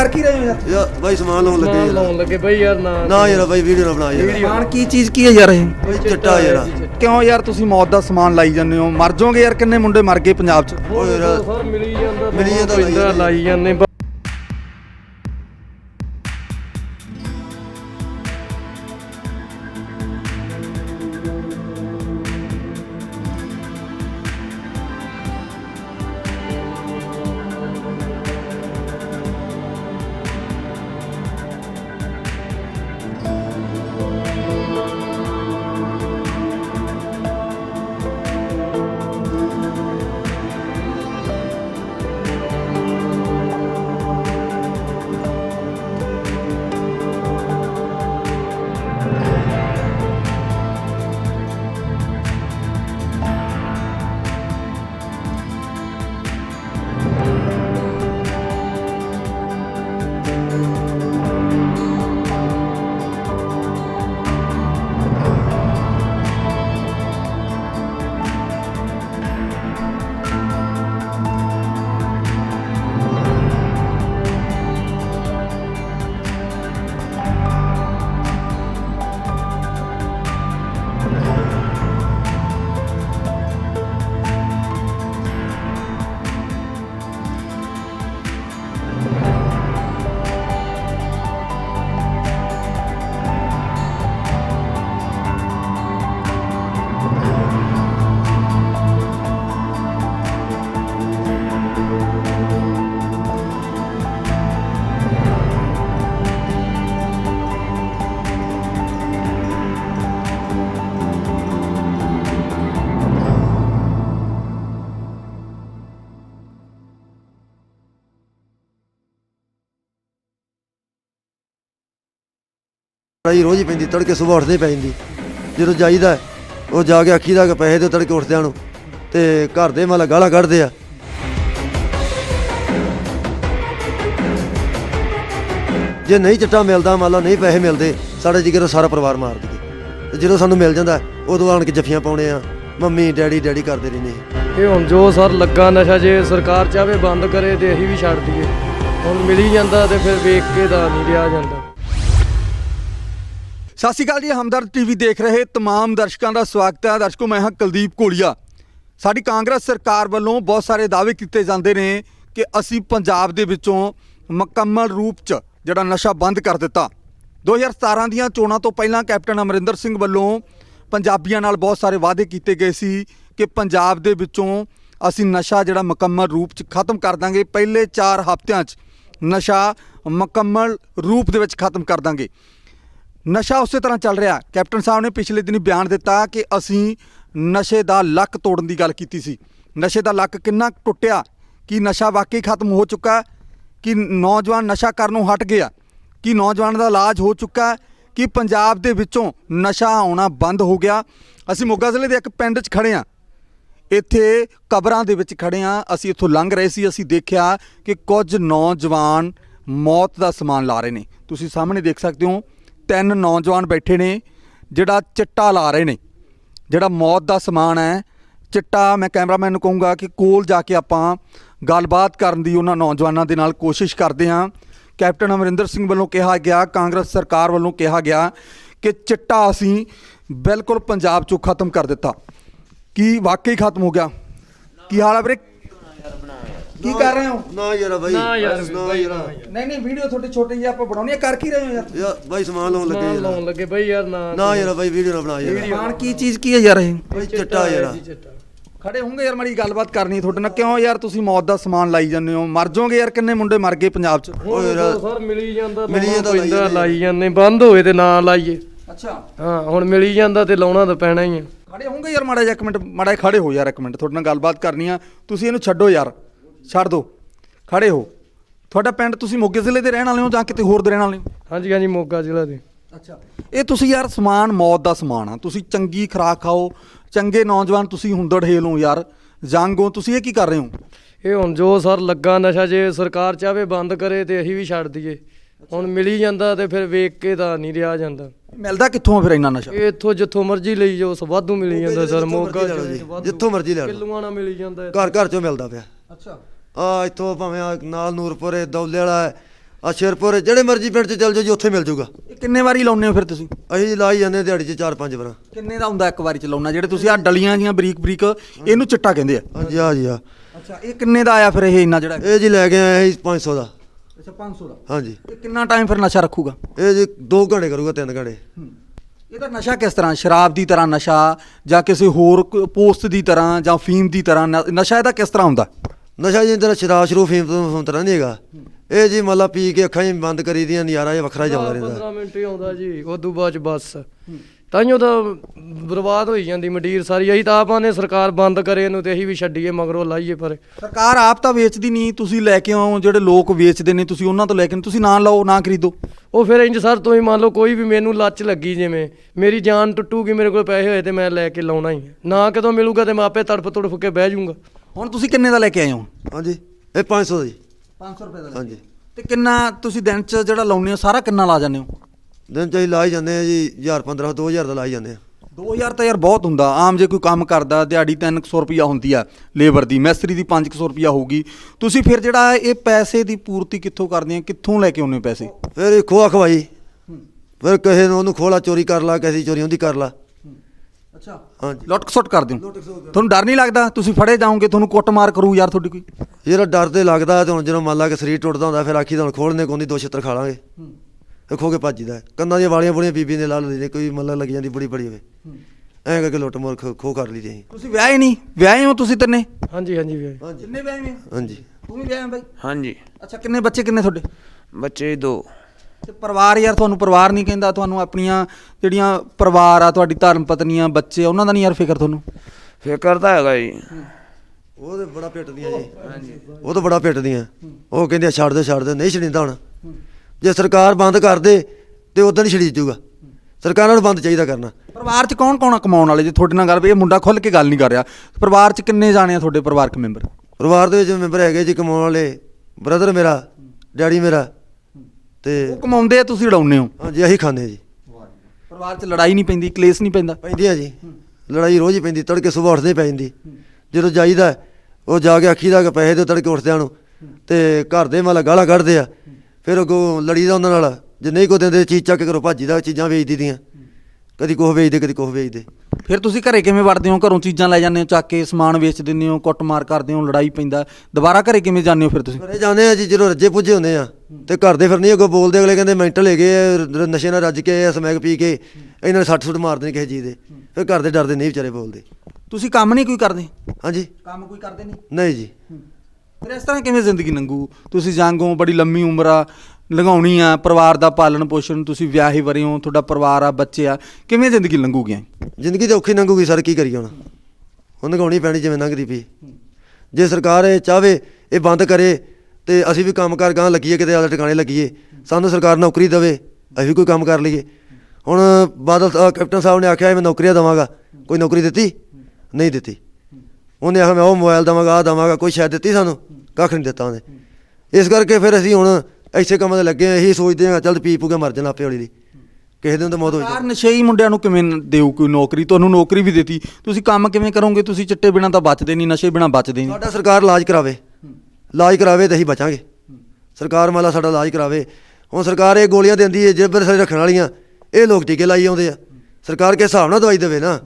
ਕਰ ਕੀ ਰਹੇ ਹੋ ਯਾਰ? ਬਾਈ ਸਮਾਨ ਲਾਉਣ ਲੱਗੇ ਸਮਾਨ ਯਾਰ। ਲਾਉਣ ਲੱਗੇ ਬਈ ਯਾਰ ਨਾ ਨਾ ਯਾਰ ਬਾਈ ਵੀਡੀਓ ਨਾ ਬਣਾ ਯਾਰ। ਸਮਾਨ ਕੀ ਚੀਜ਼ ਕੀ ਹੈ ਯਾਰ ਇਹ? ਬਾਈ ਚਿੱਟਾ ਯਾਰ। ਕਿਉਂ ਯਾਰ ਤੁਸੀਂ ਮੌਤ ਦਾ ਸਮਾਨ ਲਾਈ ਜਾਂਦੇ ਹੋ? ਮਰ ਜਾਓਗੇ ਯਾਰ ਕਿੰਨੇ ਮੁੰਡੇ ਮਰ ਗਏ ਪੰਜਾਬ 'ਚ? ਓਏ ਯਾਰ ਸਰ ਮਿਲੀ ਜਾਂਦਾ ਮਿਲੀ ਜਾਂਦਾ। ਲਾਈ ਜਾਂਦੇ। ਲਾਈ ਰੋਜ਼ ਹੀ ਪੈਂਦੀ, ਤੜਕੇ ਸਵੇਰ ਉੱਠਦੇ ਹੀ ਪੈ ਜਾਂਦੀ। ਜਦੋਂ ਜਾਈਦਾ ਉਹ ਜਾ ਕੇ ਆਖੀਦਾ ਕਿ ਪੈਸੇ ਦੇ ਤੜਕੇ ਉੱਠਦਿਆਂ ਨੂੰ, ਤੇ ਘਰ ਦੇ ਮਾਲਾ ਗਾਲਾਂ ਕੱਢਦੇ ਆ। ਜੇ ਨਹੀਂ ਚਿੱਟਾ ਮਿਲਦਾ, ਮੰਨ ਲਓ ਨਹੀਂ ਪੈਸੇ ਮਿਲਦੇ, ਸਾਡੇ ਜਿਗਰ ਸਾਰਾ ਪਰਿਵਾਰ ਮਾਰ ਦਈਏ ਤੇ ਜਦੋਂ ਸਾਨੂੰ ਮਿਲ ਜਾਂਦਾ ਉਦੋਂ ਆਣ ਕੇ ਜੱਫੀਆਂ ਪਾਉਣੇ ਆ, ਮੰਮੀ, ਡੈਡੀ ਡੈਡੀ ਕਰਦੇ ਰਹਿੰਦੇ ਇਹ ਹੁਣ ਜੋ ਸਰ ਲੱਗਾ ਨਸ਼ਾ, ਜੇ ਸਰਕਾਰ ਚਾਹਵੇ ਬੰਦ ਕਰੇ, ਤੇ ਅਸੀਂ ਵੀ ਛੱਡ ਦਈਏ। ਹੁਣ ਮਿਲੀ ਜਾਂਦਾ ਤੇ ਫਿਰ ਵੇਖ ਕੇ ਤਾਂ ਨਹੀਂ ਰਿਹਾ ਜਾਂਦਾ। ਸਤਿ ਸ਼੍ਰੀ ਅਕਾਲ ਜੀ, ਹਮਦਰਦ ਟੀਵੀ ਦੇਖ ਰਹੇ ਤਮਾਮ ਦਰਸ਼ਕਾਂ ਦਾ ਸਵਾਗਤ ਹੈ। ਦਰਸ਼ਕੋ, ਮੈਂ ਹਾਂ ਕੁਲਦੀਪ ਕੋਲੀਆ ਸਾਡੀ ਕਾਂਗਰਸ ਸਰਕਾਰ ਵੱਲੋਂ ਬਹੁਤ ਸਾਰੇ ਦਾਅਵੇ ਕੀਤੇ ਜਾਂਦੇ ਨੇ ਕਿ ਅਸੀਂ ਪੰਜਾਬ ਦੇ ਵਿੱਚੋਂ ਮੁਕੰਮਲ ਰੂਪ 'ਚ ਜਿਹੜਾ ਨਸ਼ਾ ਬੰਦ ਕਰ ਦਿੱਤਾ। 2017 ਦੀਆਂ ਚੋਣਾਂ ਤੋਂ ਪਹਿਲਾਂ ਕੈਪਟਨ ਅਮਰਿੰਦਰ ਸਿੰਘ ਵੱਲੋਂ ਪੰਜਾਬੀਆਂ ਨਾਲ ਬਹੁਤ ਸਾਰੇ ਵਾਅਦੇ ਕੀਤੇ ਗਏ ਸੀ ਕਿ ਪੰਜਾਬ ਦੇ ਵਿੱਚੋਂ ਅਸੀਂ ਨਸ਼ਾ ਜਿਹੜਾ ਮੁਕੰਮਲ ਰੂਪ 'ਚ ਖਤਮ ਕਰ ਦਾਂਗੇ। ਪਹਿਲੇ 4 ਹਫ਼ਤਿਆਂ 'ਚ ਨਸ਼ਾ ਮੁਕੰਮਲ ਰੂਪ ਦੇ ਵਿੱਚ ਖਤਮ ਕਰ ਦਾਂਗੇ। ਨਸ਼ਾ ਉਸੇ ਤਰ੍ਹਾਂ ਚੱਲ ਰਿਹਾ। ਕੈਪਟਨ ਸਾਹਿਬ ਨੇ ਪਿਛਲੇ ਦਿਨੀ ਬਿਆਨ ਦਿੱਤਾ ਕਿ ਅਸੀਂ ਨਸ਼ੇ ਦਾ ਲੱਕ ਤੋੜਨ ਦੀ ਗੱਲ ਕੀਤੀ ਸੀ। ਨਸ਼ੇ ਦਾ ਲੱਕ ਕਿੰਨਾ ਕੁ ਟੁੱਟਿਆ, ਕਿ ਨਸ਼ਾ ਵਾਕਈ ਖਤਮ ਹੋ ਚੁੱਕਾ ਕਿ ਨੌਜਵਾਨ ਨਸ਼ਾ ਕਰਨੋਂ ਹਟ ਗਿਆ, ਕਿ ਨੌਜਵਾਨ ਦਾ ਇਲਾਜ ਹੋ ਚੁੱਕਾ ਹੈ? ਕਿ ਪੰਜਾਬ ਦੇ ਵਿੱਚੋਂ ਨਸ਼ਾ ਆਉਣਾ ਬੰਦ ਹੋ ਗਿਆ। ਅਸੀਂ ਮੋਗਾ ਜ਼ਿਲ੍ਹੇ ਦੇ ਇੱਕ ਪਿੰਡ 'ਚ ਖੜੇ ਹਾਂ। ਇੱਥੇ ਕਬਰਾਂ ਦੇ ਵਿੱਚ ਖੜੇ ਆ ਅਸੀਂ ਇੱਥੋਂ ਲੰਘ ਰਹੇ ਸੀ। ਅਸੀਂ ਦੇਖਿਆ ਕਿ ਕੁਝ ਨੌਜਵਾਨ ਮੌਤ ਦਾ ਸਮਾਨ ਲਾ ਰਹੇ ਨੇ। ਤੁਸੀਂ ਸਾਹਮਣੇ ਦੇਖ ਸਕਦੇ ਹੋ ਤਿੰਨ ਨੌਜਵਾਨ ਬੈਠੇ ਨੇ, ਜਿਹੜਾ ਚਿੱਟਾ ਲਾ ਰਹੇ ਨੇ। ਜਿਹੜਾ ਮੌਤ ਦਾ ਸਮਾਨ ਹੈ, ਚਿੱਟਾ ਮੈਂ ਕੈਮਰਾਮੈਨ ਨੂੰ ਕਹੂੰਗਾ ਕਿ ਕੋਲ ਜਾ ਕੇ ਆਪਾਂ ਗੱਲਬਾਤ ਕਰਨ ਦੀ ਉਹਨਾਂ ਨੌਜਵਾਨਾਂ ਦੇ ਨਾਲ ਕੋਸ਼ਿਸ਼ ਕਰਦੇ ਹਾਂ। ਕੈਪਟਨ ਅਮਰਿੰਦਰ ਸਿੰਘ ਵੱਲੋਂ ਕਿਹਾ ਗਿਆ, ਕਾਂਗਰਸ ਸਰਕਾਰ ਵੱਲੋਂ ਕਿਹਾ ਗਿਆ ਕਿ ਚਿੱਟਾ ਅਸੀਂ ਬਿਲਕੁਲ ਪੰਜਾਬ ਚੋਂ ਖਤਮ ਕਰ ਦਿੱਤਾ। ਕੀ ਵਾਕਈ ਖਤਮ ਹੋ ਗਿਆ? ਕੀ ਹਾਲ ਹੈ ਵੀਰੇ? ਕੀ ਕਰ ਰਹੇ ਹੋ? ਨਾ ਯਾਰ ਬਾਈ ਨਾ ਯਾਰ ਨਾ ਯਾਰ। ਨਹੀਂ ਨਹੀਂ ਵੀਡੀਓ ਤੁਹਾਡੀ ਛੋਟੀ ਜਿਹੀ ਆਪਾਂ ਬਣਾਉਣੀ ਹੈ ਕਰ ਕੀ ਰਹੇ ਹੋ ਯਾਰ? ਯਾ ਬਾਈ ਸਮਾਨ ਲਾਉਣ ਲੱਗੇ ਯਾਰ। ਲਾਉਣ ਲੱਗੇ ਬਈ ਯਾਰ ਨਾ ਨਾ ਯਾਰ ਬਾਈ ਵੀਡੀਓ ਨਾ ਬਣਾ ਯਾਰ। ਸਮਾਨ ਕੀ ਚੀਜ਼ ਕੀ ਹੈ ਯਾਰ ਇਹ? ਬਾਈ ਚਿੱਟਾ ਯਾਰ। ਖੜੇ ਹੋਣਗੇ ਯਾਰ ਮਾੜੀ ਗੱਲਬਾਤ ਕਰਨੀ ਤੁਹਾਡੇ ਨਾਲ। ਕਿਉਂ ਯਾਰ ਤੁਸੀਂ ਮੌਤ ਦਾ ਸਮਾਨ ਲਾਈ ਜਾਂਦੇ ਹੋ? ਮਰ ਜਾਓਗੇ ਯਾਰ ਕਿੰਨੇ ਮੁੰਡੇ ਮਰ ਗਏ ਪੰਜਾਬ 'ਚ? ਓਏ ਸਰ ਮਿਲੀ ਜਾਂਦਾ ਮਿਲੀ ਲਾਉਣਾ ਜਾਂਦਾ, ਲਾਈ ਜਾਂਦੇ। ਲਾਈ ਜਾਂਦੇ। ਬੰਦ ਹੋਏ ਤੇ ਨਾ ਲਾਈਏ। ਅੱਛਾ। ਹਾਂ ਹੁਣ ਮਿਲੀ ਜਾਂਦਾ ਤੇ ਲਾਉਣਾ ਤਾਂ ਪੈਣਾ ਹੀ ਆ ਖੜੇ ਹੋਣਗੇ ਯਾਰ ਮਾੜਾ ਜਿਹਾ ਇੱਕ ਮਿੰਟ ਮਾੜਾ ਜਿਹਾ ਖੜੇ ਹੋ ਯਾਰ ਇੱਕ ਮਿੰਟ। ਤੁਹਾਡੇ ਨਾਲ ਗੱਲਬਾਤ ਕਰਨੀ ਆ। ਤੁਸੀਂ ਇਹਨੂੰ ਛੱਡੋ ਯਾਰ। ਛੱਡ ਦਿਓ ਖੜੇ ਹੋ। ਤੁਹਾਡਾ ਪਿੰਡ ਤੁਸੀਂ ਮੋਗੇ ਜ਼ਿਲ੍ਹੇ ਦੇ ਰਹਿਣ ਵਾਲੇ ਹੋ ਜਾਂ ਕਿਤੇ ਹੋਰ ਦੇ ਰਹਿਣ ਵਾਲੇ ਹੋ? ਹਾਂਜੀ ਹਾਂਜੀ ਮੋਗਾ ਜ਼ਿਲ੍ਹਾ ਦੇ। ਅੱਛਾ। ਇਹ ਤੁਸੀਂ ਯਾਰ ਸਮਾਨ ਮੌਤ ਦਾ ਸਮਾਨ ਆ। ਤੁਸੀਂ ਚੰਗੀ ਖੁਰਾਕ ਖਾਓ ਚੰਗੇ ਨੌਜਵਾਨ ਤੁਸੀਂ ਹੁੰਦੜ ਹੇਲ ਹੋ ਯਾਰ। ਜੰਗ ਹੋ। ਤੁਸੀਂ ਇਹ ਕੀ ਕਰ ਰਹੇ ਹੋ? ਇਹ ਹੁਣ ਜੋ ਸਰ ਲੱਗਾ ਨਸ਼ਾ ਜੇ ਸਰਕਾਰ ਚਾਹਵੇ ਬੰਦ ਕਰੇ ਤੇ ਅਸੀਂ ਵੀ ਛੱਡ ਦਈਏ। ਹੁਣ ਮਿਲੀ ਜਾਂਦਾ ਤੇ ਫਿਰ ਵੇਖ ਕੇ ਤਾਂ ਨਹੀਂ ਰਿਹਾ ਜਾਂਦਾ। ਮਿਲਦਾ ਕਿੱਥੋਂ ਆ ਫਿਰ ਇੰਨਾ ਨਸ਼ਾ? ਇਹ ਇੱਥੋਂ ਜਿੱਥੋਂ ਮਰਜ਼ੀ ਲਈ ਜਾਓ ਸ ਵਾਧੂ ਮਿਲੀ ਜਾਂਦਾ ਸਰ ਮੋਗਾ ਚ ਵਾਧੂ। ਜਿੱਥੋਂ ਮਰਜ਼ੀ ਲੈ ਲਓ। ਕਿੱਲੂਆਂ ਨਾਲ ਮਿਲੀ ਜਾਂਦਾ ਹੈ। ਘਰ ਘਰ ਚੋਂ ਮਿਲਦਾ ਪਿਆ। ਅੱਛਾ। ਆ ਇੱਥੋਂ ਭਾਵੇਂ ਆਹ ਨਾਲ ਨੂਰਪੁਰੇ ਦੌਲੇ ਵਾਲਾ ਹੈ, ਆ ਸ਼ੇਰਪੁਰ ਜਿਹੜੇ ਮਰਜ਼ੀ ਪਿੰਡ 'ਚ ਚੱਲ ਜਾਓ ਜੀ ਉੱਥੇ ਮਿਲ ਜਾਊਗਾ ਇਹ ਕਿੰਨੇ ਵਾਰੀ ਲਾਉਂਦੇ ਹੋ ਫਿਰ ਤੁਸੀਂ? ਅਸੀਂ ਜੀ ਲਾ ਹੀ ਜਾਂਦੇ ਹਾਂ ਦਿਹਾੜੀ 'ਚ ਚਾਰ ਪੰਜ ਵਾਰਾਂ। ਕਿੰਨੇ ਦਾ ਹੁੰਦਾ ਇੱਕ ਵਾਰੀ ਚ ਲਾਉਣਾ? ਜਿਹੜੇ ਤੁਸੀਂ ਆ ਡਲੀਆਂ ਜੀਆਂ ਬਰੀਕ ਬਰੀਕ ਇਹਨੂੰ ਚਿੱਟਾ ਕਹਿੰਦੇ ਆ। ਹਾਂਜੀ ਆ ਜੀ ਆ ਅੱਛਾ ਇਹ ਕਿੰਨੇ ਦਾ ਆਇਆ ਫਿਰ ਇਹ ਇੰਨਾ ਜਿਹੜਾ? ਇਹ ਜੀ ਲੈ ਕੇ ਆਏ ਸੀ 500 ਦਾ। ਅੱਛਾ 500 ਦਾ। ਹਾਂਜੀ। ਇਹ ਕਿੰਨਾ ਟਾਈਮ ਫਿਰ ਨਸ਼ਾ ਰੱਖੂਗਾ? ਇਹ ਜੀ 2 ਘੰਟੇ ਕਰੂਗਾ 3 ਘੰਟੇ। ਇਹਦਾ ਨਸ਼ਾ ਕਿਸ ਤਰ੍ਹਾਂ? ਸ਼ਰਾਬ ਦੀ ਤਰ੍ਹਾਂ ਨਸ਼ਾ ਜਾਂ ਕਿਸੇ ਹੋਰ ਕ- ਪੋਸਟ ਦੀ ਤਰ੍ਹਾਂ ਜਾਂ ਫੀਮ ਦੀ ਤਰ੍ਹਾਂ ਨ- ਨਸ਼ਾ ਇਹਦਾ ਕਿਸ ਤਰ੍ਹਾਂ ਹੁੰਦਾ? ਨਸ਼ਾ ਜੀ ਤੇਰਾ ਸ਼ਰਾਬ ਸ਼ਰੂ ਫੀਮ ਤੋਂ ਤਰ੍ਹਾਂ ਨਹੀਂ ਹੈਗਾ। ਇਹ ਜੀ ਮਤਲਬ ਪੀ ਕੇ ਅੱਖਾਂ ਹੀ ਬੰਦ ਕਰੀ ਦੀਆਂ ਨਜ਼ਾਰਾ ਜਿਹਾ ਵੱਖਰਾ ਜਾਂਦਾ ਰਹਿੰਦਾ। 15 ਮਿੰਟ ਹੀ ਆਉਂਦਾ ਜੀ ਉਦੋਂ ਬਾਅਦ ਚ ਬਸ। ਤਾਈਓ ਤਾਂ ਬਰਬਾਦ ਹੋਈ ਜਾਂਦੀ ਮੰਡੀਰ ਸਾਰੀ। ਅਸੀਂ ਤਾਂ ਆਪਾਂ ਨੇ ਸਰਕਾਰ ਬੰਦ ਕਰੇ ਇਹਨੂੰ ਤੇ ਅਸੀਂ ਵੀ ਛੱਡੀਏ ਮਗਰੋਂ ਲਾਈਏ ਪਰ। ਸਰਕਾਰ ਆਪ ਤਾਂ ਵੇਚਦੀ ਨਹੀਂ ਤੁਸੀਂ ਲੈ ਕੇ ਆਓ ਜਿਹੜੇ ਲੋਕ ਵੇਚਦੇ ਨੇ ਤੁਸੀਂ ਉਹਨਾਂ ਤੋਂ ਲੈ ਕੇ ਤੁਸੀਂ ਨਾ ਲਓ ਨਾ ਖਰੀਦੋ। ਉਹ ਫਿਰ ਇੰਜ ਸਰ ਤੁਸੀਂ ਮੰਨ ਲਓ ਕੋਈ ਵੀ ਮੈਨੂੰ ਲੱਚ ਲੱਗੀ ਜਿਵੇਂ ਮੇਰੀ ਜਾਨ ਟੁੱਟੂਗੀ ਮੇਰੇ ਕੋਲ ਪੈਸੇ ਹੋਏ ਤੇ ਮੈਂ ਲੈ ਕੇ ਲਾਉਣਾ ਹੀ ਹੈ। ਨਾ ਕਦੋਂ ਮਿਲੂਗਾ ਤੇ ਮੈਂ ਆਪੇ ਤੜਫ ਤੜਫ ਕੇ ਬਹਿ ਜਾਊਂਗਾ। ਹੁਣ ਤੁਸੀਂ ਕਿੰਨੇ ਦਾ ਲੈ ਕੇ ਆਏ ਹੋ? ਹਾਂਜੀ ਇਹ 500 ਦਾ। ਜੀ 500 ਰੁਪਏ ਦਾ ਹਾਂਜੀ। ਤੇ ਕਿੰਨਾ ਤੁਸੀਂ ਦਿਨ ਚ ਜਿਹੜਾ ਲਾਉਂਦੇ ਹੋ ਸਾਰਾ ਕਿੰਨਾ ਲਾ ਜਾਂਦੇ ਹੋ? ਦਿਨ ਚ ਅਸੀਂ ਲਾ ਹੀ ਜਾਂਦੇ ਆ ਜੀ 1000 15 2000 ਦਾ ਲਾ ਹੀ ਜਾਂਦੇ ਆ 2000 ਤਾਂ ਯਾਰ ਬਹੁਤ ਹੁੰਦਾ। ਆਮ ਜੇ ਕੋਈ ਕੰਮ ਕਰਦਾ ਦਿਹਾੜੀ 300 ਰੁਪਿਆ ਹੁੰਦੀ ਆ ਲੇਬਰ ਦੀ ਮੈਸਤਰੀ ਦੀ 500 ਰੁਪਿਆ ਹੋਊਗੀ। ਤੁਸੀਂ ਫਿਰ ਜਿਹੜਾ ਇਹ ਪੈਸੇ ਦੀ ਪੂਰਤੀ ਕਿੱਥੋਂ ਕਰਦੇ ਆ ਕਿੱਥੋਂ ਲੈ ਕੇ ਆਉਂਦੇ ਹੋ ਪੈਸੇ? ਫਿਰ ਇਹ ਖੋਆ ਖਵਾਈ। ਫਿਰ ਕਿਸੇ ਨੂੰ ਉਹਨੂੰ ਖੋਲਾ ਚੋਰੀ ਕਰ ਲਾ ਕਿਸੇ ਚੋਰੀ ਹੁੰਦੀ ਕਰ ਲਾ। ਅੱਛਾ। ਹਾਂਜੀ। ਲੁੱਟ ਖਸੁੱਟ ਕਰਦੇ ਹੋ ਤੁਹਾਨੂੰ ਡਰ ਨਹੀਂ ਲੱਗਦਾ? ਤੁਸੀਂ ਫੜੇ ਜਾਓਗੇ ਤੁਹਾਨੂੰ ਕੁੱਟਮਾਰ ਕਰੂ ਯਾਰ ਤੁਹਾਡੀ ਕੋਈ? ਜਿਹੜਾ ਡਰ ਤੇ ਲੱਗਦਾ ਤੇ ਹੁਣ ਜਦੋਂ ਮੰਨ ਲਾ ਕਿ ਸਰੀਰ ਟੁੱਟਦਾ ਹੁੰਦਾ ਫਿਰ ਆਖੀ ਤਾਂ ਹੁਣ ਖੋਲਨੇ ਕੋਂਦੀ ਦੋ ਛਿੱਤਰ ਖਾ ਲਾਂਗੇ। ਖੋ ਕੇ ਭੱਜੀਦਾ। ਕੰਨਾਂ ਦੀਆਂ ਵਾਲੀਆਂ ਬੁੜੀਆਂ ਬੀਬੀ ਨੇ ਲਾ ਲਈ ਕੋਈ ਮੱਲਾ ਲੱਗ ਜਾਂਦੀ ਬੜੀ ਬੜੀ ਹੋਵੇ। ਐਂ ਕਰਕੇ ਲੁੱਟ ਮੋਰ ਖੋ- ਕਰ ਲਈ ਅਸੀਂ। ਤੁਸੀਂ ਵਿਆਹੇ ਨਹੀਂ? ਵਿਆਹੇ ਹੋ ਤੁਸੀਂ ਤਿੰਨੇ? ਹਾਂਜੀ ਹਾਂਜੀ ਵੀ ਹਾਂਜੀ। ਕਿੰਨੇ ਵਿਆਹੇ ਹੋ? ਹਾਂਜੀ। ਤੂੰ ਵੀ ਵਿਆਹਿਆ ਬਾਈ? ਹਾਂਜੀ। ਅੱਛਾ ਕਿੰਨੇ ਬੱਚੇ ਕਿੰਨੇ ਤੁਹਾਡੇ? ਬੱਚੇ ਦੋ। ਤੇ ਪਰਿਵਾਰ ਯਾਰ ਤੁਹਾਨੂੰ ਪਰਿਵਾਰ ਨਹੀਂ ਕਹਿੰਦਾ ਤੁਹਾਨੂੰ ਆਪਣੀਆਂ ਜਿਹੜੀਆਂ ਪਰਿਵਾਰ ਆ ਤੁਹਾਡੀ ਧਰਮ ਪਤਨੀਆਂ ਬੱਚੇ ਉਹਨਾਂ ਦਾ ਨਹੀਂ ਯਾਰ ਫਿਕਰ ਤੁਹਾਨੂੰ? ਫਿਕਰ ਤਾਂ ਹੈਗਾ ਜੀ। ਉਹ ਤੇ ਬੜਾ ਪਿੱਟਦੀਆਂ ਜੀ। ਉਹ ਤਾਂ ਬੜਾ ਪਿੱਟਦੀਆਂ। ਉਹ ਕਹਿੰਦੇ ਆ, ਛੱਡ ਦੇ ਛੱਡ ਦੇ ਨਹੀਂ ਛੜੀਂਦਾ ਹੁਣ। ਜੇ ਸਰਕਾਰ ਬੰਦ ਕਰ ਦੇ ਤੇ ਉਦੋਂ ਨਹੀਂ ਛੜੀ ਜੂਗਾ ਸਰਕਾਰਾਂ ਨੂੰ ਬੰਦ ਚਾਹੀਦਾ ਕਰਨਾ। ਪਰਿਵਾਰ 'ਚ ਕੌਣ ਕੌਣ ਆ ਕਮਾਉਣ ਵਾਲੇ? ਜੇ ਤੁਹਾਡੇ ਨਾਲ ਗੱਲ ਇਹ ਮੁੰਡਾ ਖੁੱਲ ਕੇ ਗੱਲ ਨਹੀਂ ਕਰ ਰਿਹਾ। ਪਰਿਵਾਰ 'ਚ ਕਿੰਨੇ ਜਾਣੇ ਆ ਤੁਹਾਡੇ ਪਰਿਵਾਰਕ ਮੈਂਬਰ? ਪਰਿਵਾਰ ਦੇ ਵਿੱਚ ਮੈਂਬਰ ਹੈਗੇ ਜੀ ਕਮਾਉਣ ਵਾਲੇ। ਬ੍ਰਦਰ ਮੇਰਾ ਡੈਡੀ ਮੇਰਾ। ਤੇ ਉਹ ਕਮਾਉਂਦੇ ਆ ਤੁਸੀਂ ਉਡਾਉਂਦੇ ਹੋ। ਹਾਂਜੀ ਅਸੀਂ ਖਾਂਦੇ ਜੀ। ਪਰਿਵਾਰ 'ਚ ਲੜਾਈ ਨਹੀਂ ਪੈਂਦੀ ਕਲੇਸ਼ ਨਹੀਂ ਪੈਂਦਾ। ਪੈਂਦੀ ਆ ਜੀ। ਲੜਾਈ ਰੋਜ਼ ਹੀ ਪੈਂਦੀ ਤੜਕੇ ਸਵੇਰ ਉੱਠਦੇ ਪੈ ਜਾਂਦੀ। ਜਦੋਂ ਜਾਈਦਾ ਉਹ ਜਾ ਕੇ ਆਖੀ ਦਾ ਕਿ ਪੈਸੇ ਦੇ ਤੜਕੇ ਉੱਠਦਿਆਂ ਨੂੰ ਤੇ ਘਰ ਦੇ ਮਾਲਾ ਗਾਲਾਂ ਕੱਢਦੇ ਆ। ਫਿਰ ਅੱਗੋਂ ਲੜੀਦਾ ਉਹਨਾਂ ਨਾਲ ਜੇ ਨਹੀਂ ਕੋ ਦਿੰਦੇ ਚੀਜ਼ ਚੱਕ ਕੇ ਘਰੋਂ ਭੱਜੀਦਾ ਚੀਜ਼ਾਂ ਵੇਚਦੀ ਦੀਆਂ। ਕਦੀ ਕੁਛ ਵੇਚਦੇ ਕਦੀ ਕੁਛ ਵੇਚਦੇ। ਫਿਰ ਤੁਸੀਂ ਘਰੇ ਕਿਵੇਂ ਵੜਦੇ ਹੋ? ਘਰੋਂ ਚੀਜ਼ਾਂ ਲੈ ਜਾਂਦੇ ਹੋ ਚੱਕ ਕੇ ਸਮਾਨ ਵੇਚ ਦਿੰਦੇ ਹੋ ਕੁੱਟਮਾਰ ਕਰਦੇ ਹੋ ਲੜਾਈ ਪੈਂਦਾ। ਦੁਬਾਰਾ ਘਰੇ ਕਿਵੇਂ ਜਾਂਦੇ ਹੋ ਫਿਰ ਤੁਸੀਂ? ਘਰੇ ਜਾਂਦੇ ਆ ਜੀ ਜਦੋਂ ਰੱਜੇ ਪੁੱਜੇ ਹੁੰਦੇ ਆ ਤੇ ਘਰ ਦੇ ਫਿਰ ਨਹੀਂ ਅੱਗੋਂ ਬੋਲਦੇ ਅਗਲੇ ਕਹਿੰਦੇ ਮੈਂਟਲ ਹੈਗੇ ਆ, ਰ- ਨਸ਼ੇ ਨਾਲ ਰੱਜ ਕੇ ਆਏ ਆ ਸਮੈਕ ਪੀ ਕੇ। ਇਹਨਾਂ ਨੇ ਸੱਟ ਸੁੱਟ ਮਾਰਦੇ ਨੇ ਕਿਸੇ ਚੀਜ਼ ਦੇ। ਫਿਰ ਘਰ ਦੇ ਡਰਦੇ ਨਹੀਂ ਵਿਚਾਰੇ ਬੋਲਦੇ। ਤੁਸੀਂ ਕੰਮ ਨਹੀਂ ਕੋਈ ਕਰਦੇ? ਹਾਂਜੀ। ਕੰਮ ਕੋਈ ਕਰਦੇ ਨਹੀਂ? ਨਹੀਂ ਜੀ। ਫਿਰ ਇਸ ਤਰ੍ਹਾਂ ਕਿਵੇਂ ਜ਼ਿੰਦਗੀ ਲੰਘੂ? ਤੁਸੀਂ ਜਾਂਗੋ ਬੜੀ ਲੰਮੀ ਉਮਰ ਆ ਲੰਘਾਉਣੀ ਆ, ਪਰਿਵਾਰ ਦਾ ਪਾਲਣ ਪੋਸ਼ਣ, ਤੁਸੀਂ ਵਿਆਹੇ ਵਰੇ ਹੋ, ਤੁਹਾਡਾ ਪਰਿਵਾਰ ਆ, ਬੱਚੇ ਆ, ਕਿਵੇਂ ਜ਼ਿੰਦਗੀ ਲੰਘੂਗੀ ਐਂ? ਜ਼ਿੰਦਗੀ ਤਾਂ ਔਖੀ ਲੰਘੂਗੀ ਸਰ, ਕੀ ਕਰੀਏ ਹੁਣ? ਹੁਣ ਲੰਘਾਉਣੀ ਪੈਣੀ ਜਿਵੇਂ ਲੰਘਦੀ ਪਈ। ਜੇ ਸਰਕਾਰ ਇਹ ਚਾਵੇ ਇਹ ਬੰਦ ਕਰੇ, ਤੇ ਅਸੀਂ ਵੀ ਕੰਮ ਕਰ ਗਾਂ ਲੱਗੀਏ, ਕਿਤੇ ਆਲੇ ਟਿਕਾਣੇ ਲੱਗੀਏ, ਸਾਨੂੰ ਸਰਕਾਰ ਨੌਕਰੀ ਦੇਵੇ, ਅਸੀਂ ਵੀ ਕੋਈ ਕੰਮ ਕਰ ਲਈਏ। ਹੁਣ ਬਾਦਲ ਸਾਹਿਬ- ਕੈਪਟਨ ਸਾਹਿਬ ਨੇ ਆਖਿਆ ਮੈਂ ਨੌਕਰੀਆਂ ਦੇਵਾਂਗਾ। ਕੋਈ ਨੌਕਰੀ ਦਿੱਤੀ? ਨਹੀਂ ਦਿੱਤੀ। ਉਹਨੇ ਆਖਿਆ, ਮੈਂ ਉਹ ਮੋਬਾਈਲ ਦੇਵਾਂਗਾ ਆ ਦੇਵਾਂਗਾ, ਕੋਈ ਸ਼ਾਇਦ ਦਿੱਤੀ ਸਾਨੂੰ? ਕੱਖ ਨਹੀਂ ਦਿੱਤਾ ਉਹਨੇ। ਇਸ ਕਰਕੇ ਫਿਰ ਅਸੀਂ ਹੁਣ ਐਸੇ ਕੰਮਾਂ ਤੇ ਲੱਗੇ ਇਹੀ ਸੋਚਦੇ ਹਾਂ ਚੱਲ ਪੀ ਪੂ ਕੇ ਮਰ ਜਾਣਾ ਆਪੇ ਹੌਲੀ ਦੀ। ਕਿਸੇ ਦਿਨ ਤਾਂ ਮੌਤ ਹੋ ਸਰਕਾਰ ਜਾਏ ਨਸ਼ੇਈ ਮੁੰਡਿਆਂ ਨੂੰ ਕਿਵੇਂ ਦੇਊ ਕੋਈ ਨੌਕਰੀ? ਤੁਹਾਨੂੰ ਨੌਕਰੀ ਵੀ ਦਿੱਤੀ। ਤੁਸੀਂ ਕੰਮ ਕਿਵੇਂ ਕਰੋਗੇ? ਤੁਸੀਂ ਚਿੱਟੇ ਬਿਨਾਂ ਤਾਂ ਬਚਦੇ ਨਹੀਂ ਨਸ਼ੇ ਬਿਨਾਂ ਬਚਦੇ ਨਹੀਂ। ਸਾਡਾ ਸਰਕਾਰ ਇਲਾਜ ਕਰਾਵੇ। ਇਲਾਜ ਕਰਾਵੇ ਤੇ ਅਸੀਂ ਬਚਾਂਗੇ। ਸਰਕਾਰ ਮਾਲਾ ਸਾਡਾ ਇਲਾਜ ਕਰਾਵੇ। ਹੁਣ ਸਰਕਾਰ ਇਹ ਗੋਲੀਆਂ ਦਿੰਦੀ ਹੈ ਜੇਬਰ ਸਾਰੇ ਰੱਖਣ ਵਾਲੀਆਂ। ਇਹ ਲੋਕ ਟੀਕੇ ਲਾਈ ਆਉਂਦੇ ਆ। ਸਰਕਾਰ ਕੇ ਹਿਸਾਬ ਨਾਲ ਦਵਾਈ ਦੇਵੇ ਨਾ।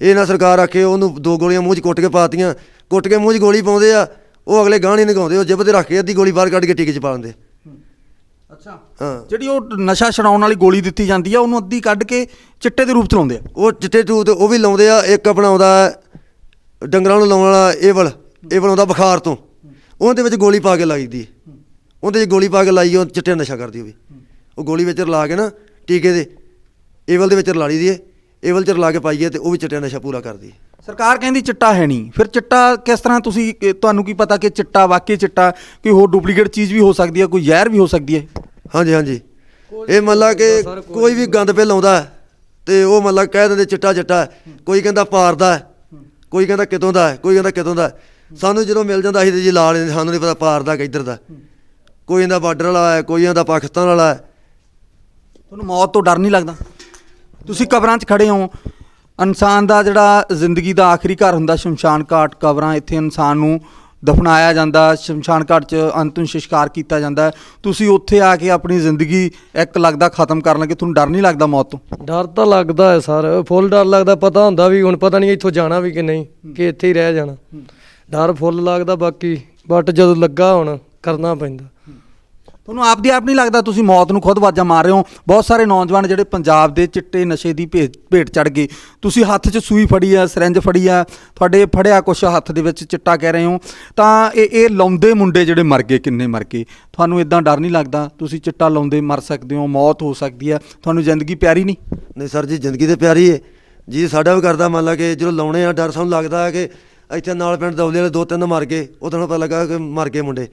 ਇਹ ਨਾ ਸਰਕਾਰ ਆਖੇ ਉਹਨੂੰ ਦੋ ਗੋਲੀਆਂ ਮੂੰਹ 'ਚ ਕੁੱਟ ਕੇ ਪਾਤੀਆਂ। ਕੁੱਟ ਕੇ ਮੂੰਹ 'ਚ ਗੋਲੀ ਪਾਉਂਦੇ ਆ ਉਹ ਅਗਲੇ ਗਾਹ ਨਹੀਂ ਨਗਾਉਂਦੇ। ਉਹ ਜਿਬ ਤੇ ਰੱਖ ਕੇ ਅੱਧੀ ਗੋਲੀ ਬਾਹਰ ਕੱਢ ਕੇ ਟੀਕੇ 'ਚ ਪਾ ਦਿੰਦੇ ਹਾਂ। ਜਿਹੜੀ ਉਹ ਨਸ਼ਾ ਛਡਾਉਣ ਵਾਲੀ ਗੋਲੀ ਦਿੱਤੀ ਜਾਂਦੀ ਆ ਉਹਨੂੰ ਅੱਧੀ ਕੱਢ ਕੇ ਚਿੱਟੇ ਦੇ ਰੂਪ ਚ ਲਾਉਂਦੇ ਆ। ਉਹ ਚਿੱਟੇ ਟੂਤ ਉਹ ਵੀ ਲਾਉਂਦੇ ਆ ਇੱਕ ਆਪਣਾ ਆਉਂਦਾ ਡੰਗਰਾਂ ਨੂੰ ਲਾਉਣ ਵਾਲਾ ਏਵਲ ਏਵਲ ਆਉਂਦਾ ਬੁਖਾਰ ਤੋਂ। ਉਹਦੇ ਵਿੱਚ ਗੋਲੀ ਪਾ ਕੇ ਲਾਈਦੀ। ਉਹਦੇ 'ਚ ਗੋਲੀ ਪਾ ਕੇ ਲਾਈ ਉਹ ਚਿੱਟੇ ਨਸ਼ਾ ਕਰਦੀ ਹੋਵੇ ਉਹ ਗੋਲੀ ਵਿੱਚ ਰਲਾ ਕੇ ਨਾ ਟੀਕੇ ਦੇ ਏਵਲ ਦੇ ਵਿੱਚ ਰਲਾ ਲਈ ਦੀ ਏਵਲ 'ਚ ਰਲਾ ਕੇ ਪਾਈਏ ਤੇ ਉਹ ਵੀ ਚਿੱਟੇ ਨਸ਼ਾ ਪੂਰਾ ਕਰਦੀ ਸਰਕਾਰ ਕਹਿੰਦੀ ਚਿੱਟਾ ਹੈ ਨਹੀਂ। ਫਿਰ ਚਿੱਟਾ ਕਿਸ ਤਰ੍ਹਾਂ ਤੁਸੀਂ ਤੁਹਾਨੂੰ ਕੀ ਪਤਾ ਕਿ ਚਿੱਟਾ ਵਾਕਈ ਚਿੱਟਾ ਕੋਈ ਹੋਰ ਡੁਪਲੀਕੇਟ ਚੀਜ਼ ਵੀ ਹੋ ਸਕਦੀ ਹੈ ਕੋਈ ਜ਼ਹਿਰ ਵੀ ਹੋ ਸਕਦੀ ਹੈ ਹਾਂਜੀ ਹਾਂਜੀ ਇਹ ਮੱਲਾ ਕਿ ਕੋਈ ਵੀ ਗੰਦ ਪੇ ਲਾਉਂਦਾ ਤੇ ਉਹ ਮੱਲਾ ਕਹਿ ਦਿੰਦੇ ਚਿੱਟਾ ਚਿੱਟਾ। ਕੋਈ ਕਹਿੰਦਾ ਪਾਰਦਾ ਕੋਈ ਕਹਿੰਦਾ ਕਿਤੋਂ ਦਾ ਹੈ, ਕੋਈ ਕਹਿੰਦਾ ਕਿਤੋਂ ਦਾ। ਸਾਨੂੰ ਜਦੋਂ ਮਿਲ ਜਾਂਦਾ ਅਸੀਂ ਤੇ ਜੀ ਲਾ ਲੈਂਦੇ ਸਾਨੂੰ ਨਹੀਂ ਪਤਾ ਪਾਰਦਾ ਕਿ ਇੱਧਰ ਦਾ ਕੋਈ ਕਹਿੰਦਾ ਬਾਰਡਰ ਵਾਲਾ ਹੈ ਕੋਈ ਕਹਿੰਦਾ ਪਾਕਿਸਤਾਨ ਵਾਲਾ ਹੈ ਤੁਹਾਨੂੰ ਮੌਤ ਤੋਂ ਡਰ ਨਹੀਂ ਲੱਗਦਾ ਤੁਸੀਂ ਕਬਰਾਂ 'ਚ ਖੜੇ ਹੋ ਇਨਸਾਨ ਦਾ ਜਿਹੜਾ ਜ਼ਿੰਦਗੀ ਦਾ ਆਖਰੀ ਘਰ ਹੁੰਦਾ ਸ਼ਮਸ਼ਾਨ ਘਾਟ ਕਬਰਾਂ ਇੱਥੇ ਇਨਸਾਨ ਨੂੰ ਦਫਨਾਇਆ ਜਾਂਦਾ, ਸ਼ਮਸ਼ਾਨ ਘਾਟ 'ਚ ਅੰਤਿਮ ਸੰਸਕਾਰ ਕੀਤਾ ਜਾਂਦਾ ਤੁਸੀਂ ਉੱਥੇ ਆ ਕੇ ਆਪਣੀ ਜ਼ਿੰਦਗੀ ਇੱਕ ਲੱਗਦਾ ਖਤਮ ਕਰਨ ਲੱਗੇ, ਤੁਹਾਨੂੰ ਡਰ ਨਹੀਂ ਲੱਗਦਾ ਮੌਤ ਤੋਂ? ਡਰ ਤਾਂ ਲੱਗਦਾ ਹੈ ਸਰ, ਫੁੱਲ ਡਰ ਲੱਗਦਾ, ਪਤਾ ਹੁੰਦਾ ਵੀ ਹੁਣ ਪਤਾ ਨਹੀਂ ਇੱਥੋਂ ਜਾਣਾ ਵੀ ਕਿ ਨਹੀਂ, ਕਿ ਇੱਥੇ ਹੀ ਰਹਿ ਜਾਣਾ। ਡਰ ਫੁੱਲ ਲੱਗਦਾ ਬਾਕੀ ਬਟ ਜਦੋਂ ਲੱਗਾ ਹੁਣ, ਕਰਨਾ ਪੈਂਦਾ। ਤੁਹਾਨੂੰ ਆਪ ਦੀ ਆਪ ਨਹੀਂ ਲੱਗਦਾ ਤੁਸੀਂ ਮੌਤ ਨੂੰ ਖੁਦ ਵਾਜਾ ਮਾਰ ਰਹੇ ਹੋ। ਬਹੁਤ ਸਾਰੇ ਨੌਜਵਾਨ ਜਿਹੜੇ ਪੰਜਾਬ ਦੇ ਚਿੱਟੇ ਨਸ਼ੇ ਦੀ ਭੇਟ ਭੇਟ ਚੜ ਗਏ। ਤੁਸੀਂ ਹੱਥ 'ਚ ਸੂਈ ਫੜੀ ਆ, ਸਿਰੰਜ ਫੜੀ ਆ, ਤੁਹਾਡੇ ਫੜਿਆ ਕੁਛ ਹੱਥ ਦੇ ਵਿੱਚ ਚਿੱਟਾ ਕਹਿ ਰਹੇ ਹੋ। ਤਾਂ ਇਹ ਇਹ ਲਾਉਂਦੇ ਮੁੰਡੇ ਜਿਹੜੇ ਮਰ ਗਏ, ਕਿੰਨੇ ਮਰ ਗਏ? ਤੁਹਾਨੂੰ ਇਦਾਂ ਡਰ ਨਹੀਂ ਲੱਗਦਾ? ਤੁਸੀਂ ਚਿੱਟਾ ਲਾਉਂਦੇ ਮਰ ਸਕਦੇ ਹੋ, ਮੌਤ ਹੋ ਸਕਦੀ ਆ। ਤੁਹਾਨੂੰ ਜ਼ਿੰਦਗੀ ਪਿਆਰੀ ਨਹੀਂ? ਨਹੀਂ ਸਰ ਜੀ, ਜ਼ਿੰਦਗੀ ਤੇ ਪਿਆਰੀ ਹੈ ਜੀ, ਸਾਡਾ ਵੀ ਕਰਦਾ ਮੰਨ ਲਾ ਕਿ ਜਦੋਂ ਲਾਉਣੇ ਆ, ਡਰ ਸਾਨੂੰ ਲੱਗਦਾ ਹੈ ਕਿ ਇੱਥੇ ਨਾਲ ਪਿੰਡ ਦੌਲੇ ਵਾਲੇ ਦੋ ਤਿੰਨ ਮਰ ਗਏ। ਉਹ ਤੁਹਾਨੂੰ ਪਤਾ ਲੱਗਾ ਕਿ ਮਰ ਗਏ ਮੁੰਡੇ।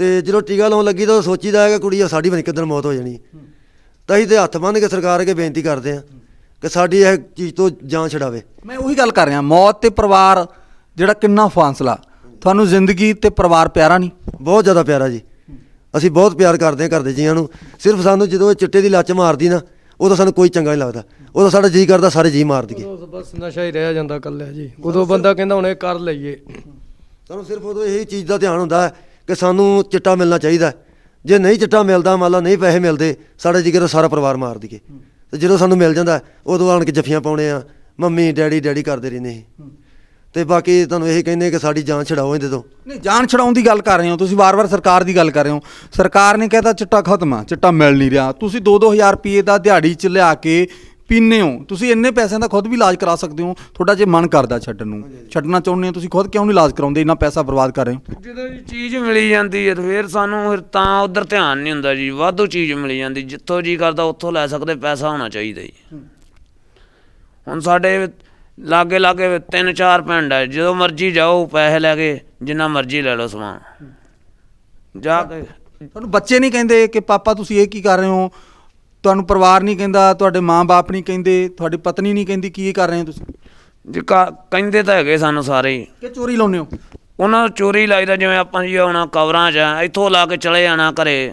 ਤੇ ਜਦੋਂ ਟੀਕਾ ਲਾਉਣ ਲੱਗੀ ਤਾਂ ਸੋਚੀਦਾ ਹੈ ਕਿ ਕੁੜੀ ਆ ਸਾਡੀ ਬਣੀ ਕਿੱਦਣ ਮੌਤ ਹੋ ਜਾਣੀ। ਤਾਂ ਅਸੀਂ ਤੇ ਹੱਥ ਬੰਨ੍ਹ ਕੇ ਸਰਕਾਰ ਅੱਗੇ ਬੇਨਤੀ ਕਰਦੇ ਹਾਂ ਕਿ ਸਾਡੀ ਇਹ ਚੀਜ਼ ਤੋਂ ਜਾਨ ਛਡਾਵੇ। ਮੈਂ ਉਹੀ ਗੱਲ ਕਰ ਰਿਹਾ ਮੌਤ ਤੇ ਪਰਿਵਾਰ ਜਿਹੜਾ ਕਿੰਨਾ ਫਾਸਲਾ ਤੁਹਾਨੂੰ ਜ਼ਿੰਦਗੀ ਤੇ ਪਰਿਵਾਰ ਪਿਆਰਾ ਨਹੀਂ? ਬਹੁਤ ਜ਼ਿਆਦਾ ਪਿਆਰਾ ਜੀ। ਅਸੀਂ ਬਹੁਤ ਪਿਆਰ ਕਰਦੇ ਹਾਂ ਘਰ ਦੇ ਜੀਆਂ ਨੂੰ। ਸਿਰਫ ਸਾਨੂੰ ਜਦੋਂ ਇਹ ਚਿੱਟੇ ਦੀ ਲੱਚ ਮਾਰਦੀ ਨਾ ਉਦੋਂ ਸਾਨੂੰ ਕੋਈ ਚੰਗਾ ਨਹੀਂ ਲੱਗਦਾ। ਉਦੋਂ ਸਾਡਾ ਜੀ ਕਰਦਾ ਸਾਰੇ ਜੀ ਮਾਰ ਦਈਏ। ਉਦੋਂ ਬਸ ਨਸ਼ਾ ਹੀ ਰਹਿ ਜਾਂਦਾ ਕੱਲਿਆ ਜੀ। ਉਦੋਂ ਬੰਦਾ ਕਹਿੰਦਾ ਹੁਣ ਇਹ ਕਰ ਲਈਏ। ਸਾਨੂੰ ਸਿਰਫ ਉਦੋਂ ਇਹੀ ਚੀਜ਼ ਦਾ ਧਿਆਨ ਹੁੰਦਾ ਹੈ ਕਿ ਸਾਨੂੰ ਚਿੱਟਾ ਮਿਲਣਾ ਚਾਹੀਦਾ। ਜੇ ਨਹੀਂ ਚਿੱਟਾ ਮਿਲਦਾ ਮੰਨ ਲਾ ਨਹੀਂ ਪੈਸੇ ਮਿਲਦੇ ਸਾਡਾ ਜਿਗਰ ਸਾਰਾ ਪਰਿਵਾਰ ਮਾਰ ਦਈਏ। ਤੇ ਜਦੋਂ ਸਾਨੂੰ ਮਿਲ ਜਾਂਦਾ ਉਦੋਂ ਆਣ ਕੇ ਜੱਫੀਆਂ ਪਾਉਣੇ ਆ ਮੰਮੀ ਡੈਡੀ ਡੈਡੀ ਕਰਦੇ ਰਹਿੰਦੇ ਸੀ। ਤੇ ਬਾਕੀ ਤੁਹਾਨੂੰ ਇਹੀ ਕਹਿੰਦੇ ਕਿ ਸਾਡੀ ਜਾਨ ਛਡਾਓ ਇਹਦੇ ਤੋਂ। ਨਹੀਂ ਜਾਨ ਛਡਾਉਣ ਦੀ ਗੱਲ ਕਰ ਰਹੇ ਹੋ ਤੁਸੀਂ ਵਾਰ-ਵਾਰ ਸਰਕਾਰ ਦੀ ਗੱਲ ਕਰ ਰਹੇ ਹੋ। ਸਰਕਾਰ ਨੇ ਕਹਿਤਾ ਚਿੱਟਾ ਖਤਮ ਆ ਚਿੱਟਾ ਮਿਲ ਨਹੀਂ ਰਿਹਾ। ਤੁਸੀਂ 2-2000 ਰੁਪਏ ਦਾ ਦਿਹਾੜੀ ਚ ਲਿਆ ਕੇ ਪੀਨੇ ਹੋ। ਤੁਸੀਂ ਇੰਨੇ ਪੈਸਿਆਂ ਦਾ ਖੁਦ ਵੀ ਇਲਾਜ ਕਰਾ ਸਕਦੇ ਹੋ। ਤੁਹਾਡਾ ਜੇ ਮਨ ਕਰਦਾ ਛੱਡਣ ਨੂੰ। ਛੱਡਣਾ ਚਾਹੁੰਦੇ ਹੋ ਤੁਸੀਂ ਖੁਦ ਕਿਉਂ ਨਹੀਂ ਇਲਾਜ ਕਰਾਉਂਦੇ? ਇੰਨਾ ਪੈਸਾ ਬਰਬਾਦ ਕਰ ਰਹੇ ਹੋ। ਜਦੋਂ ਜੀ ਚੀਜ਼ ਮਿਲੀ ਜਾਂਦੀ ਹੈ ਫਿਰ ਸਾਨੂੰ ਫਿਰ ਤਾਂ ਉਧਰ ਧਿਆਨ ਨਹੀਂ ਹੁੰਦਾ ਜੀ। ਵਾਧੂ ਚੀਜ਼ ਮਿਲੀ ਜਾਂਦੀ। ਜਿੱਥੋਂ ਜੀ ਕਰਦਾ ਉੱਥੋਂ ਲੈ ਸਕਦੇ। ਪੈਸਾ ਹੋਣਾ ਚਾਹੀਦਾ ਜੀ। ਹੁਣ ਸਾਡੇ ਲਾਗੇ ਲਾਗੇ ਤਿੰਨ ਚਾਰ ਪਿੰਡ ਹੈ ਜਦੋਂ ਮਰਜ਼ੀ ਜਾਓ ਪੈਸੇ ਲੈ ਕੇ ਜਿੰਨਾ ਮਰਜ਼ੀ ਲੈ ਲਓ ਸਮਾਨ। ਜਾ ਕੇ ਤੁਹਾਨੂੰ ਬੱਚੇ ਨਹੀਂ ਕਹਿੰਦੇ ਕਿ ਪਾਪਾ ਤੁਸੀਂ ਇਹ ਕੀ ਕਰ ਰਹੇ ਹੋ? ਤੁਹਾਨੂੰ ਪਰਿਵਾਰ ਨਹੀਂ ਕਹਿੰਦਾ ਤੁਹਾਡੇ ਮਾਂ-ਬਾਪ ਨਹੀਂ ਕਹਿੰਦੇ ਤੁਹਾਡੀ ਪਤਨੀ ਨਹੀਂ ਕਹਿੰਦੀ ਕੀ ਕਰ ਰਹੇ ਹੋ ਤੁਸੀਂ? ਜੀ ਕਾ- ਕਹਿੰਦੇ ਤਾਂ ਹੈਗੇ ਸਾਨੂੰ ਸਾਰੇ ਹੀ। ਕਿ ਚੋਰੀ ਲਾਉਂਦੇ ਹੋ? ਉਹਨਾਂ ਨੂੰ ਚੋਰੀ ਲਾਈਦਾ ਜਿਵੇਂ ਆਪਾਂ ਜੀ ਹੁਣ ਕਵਰਾਂ 'ਚ ਆ, ਇੱਥੋਂ ਲਾ ਕੇ ਚਲੇ ਜਾਣਾ ਘਰੇ।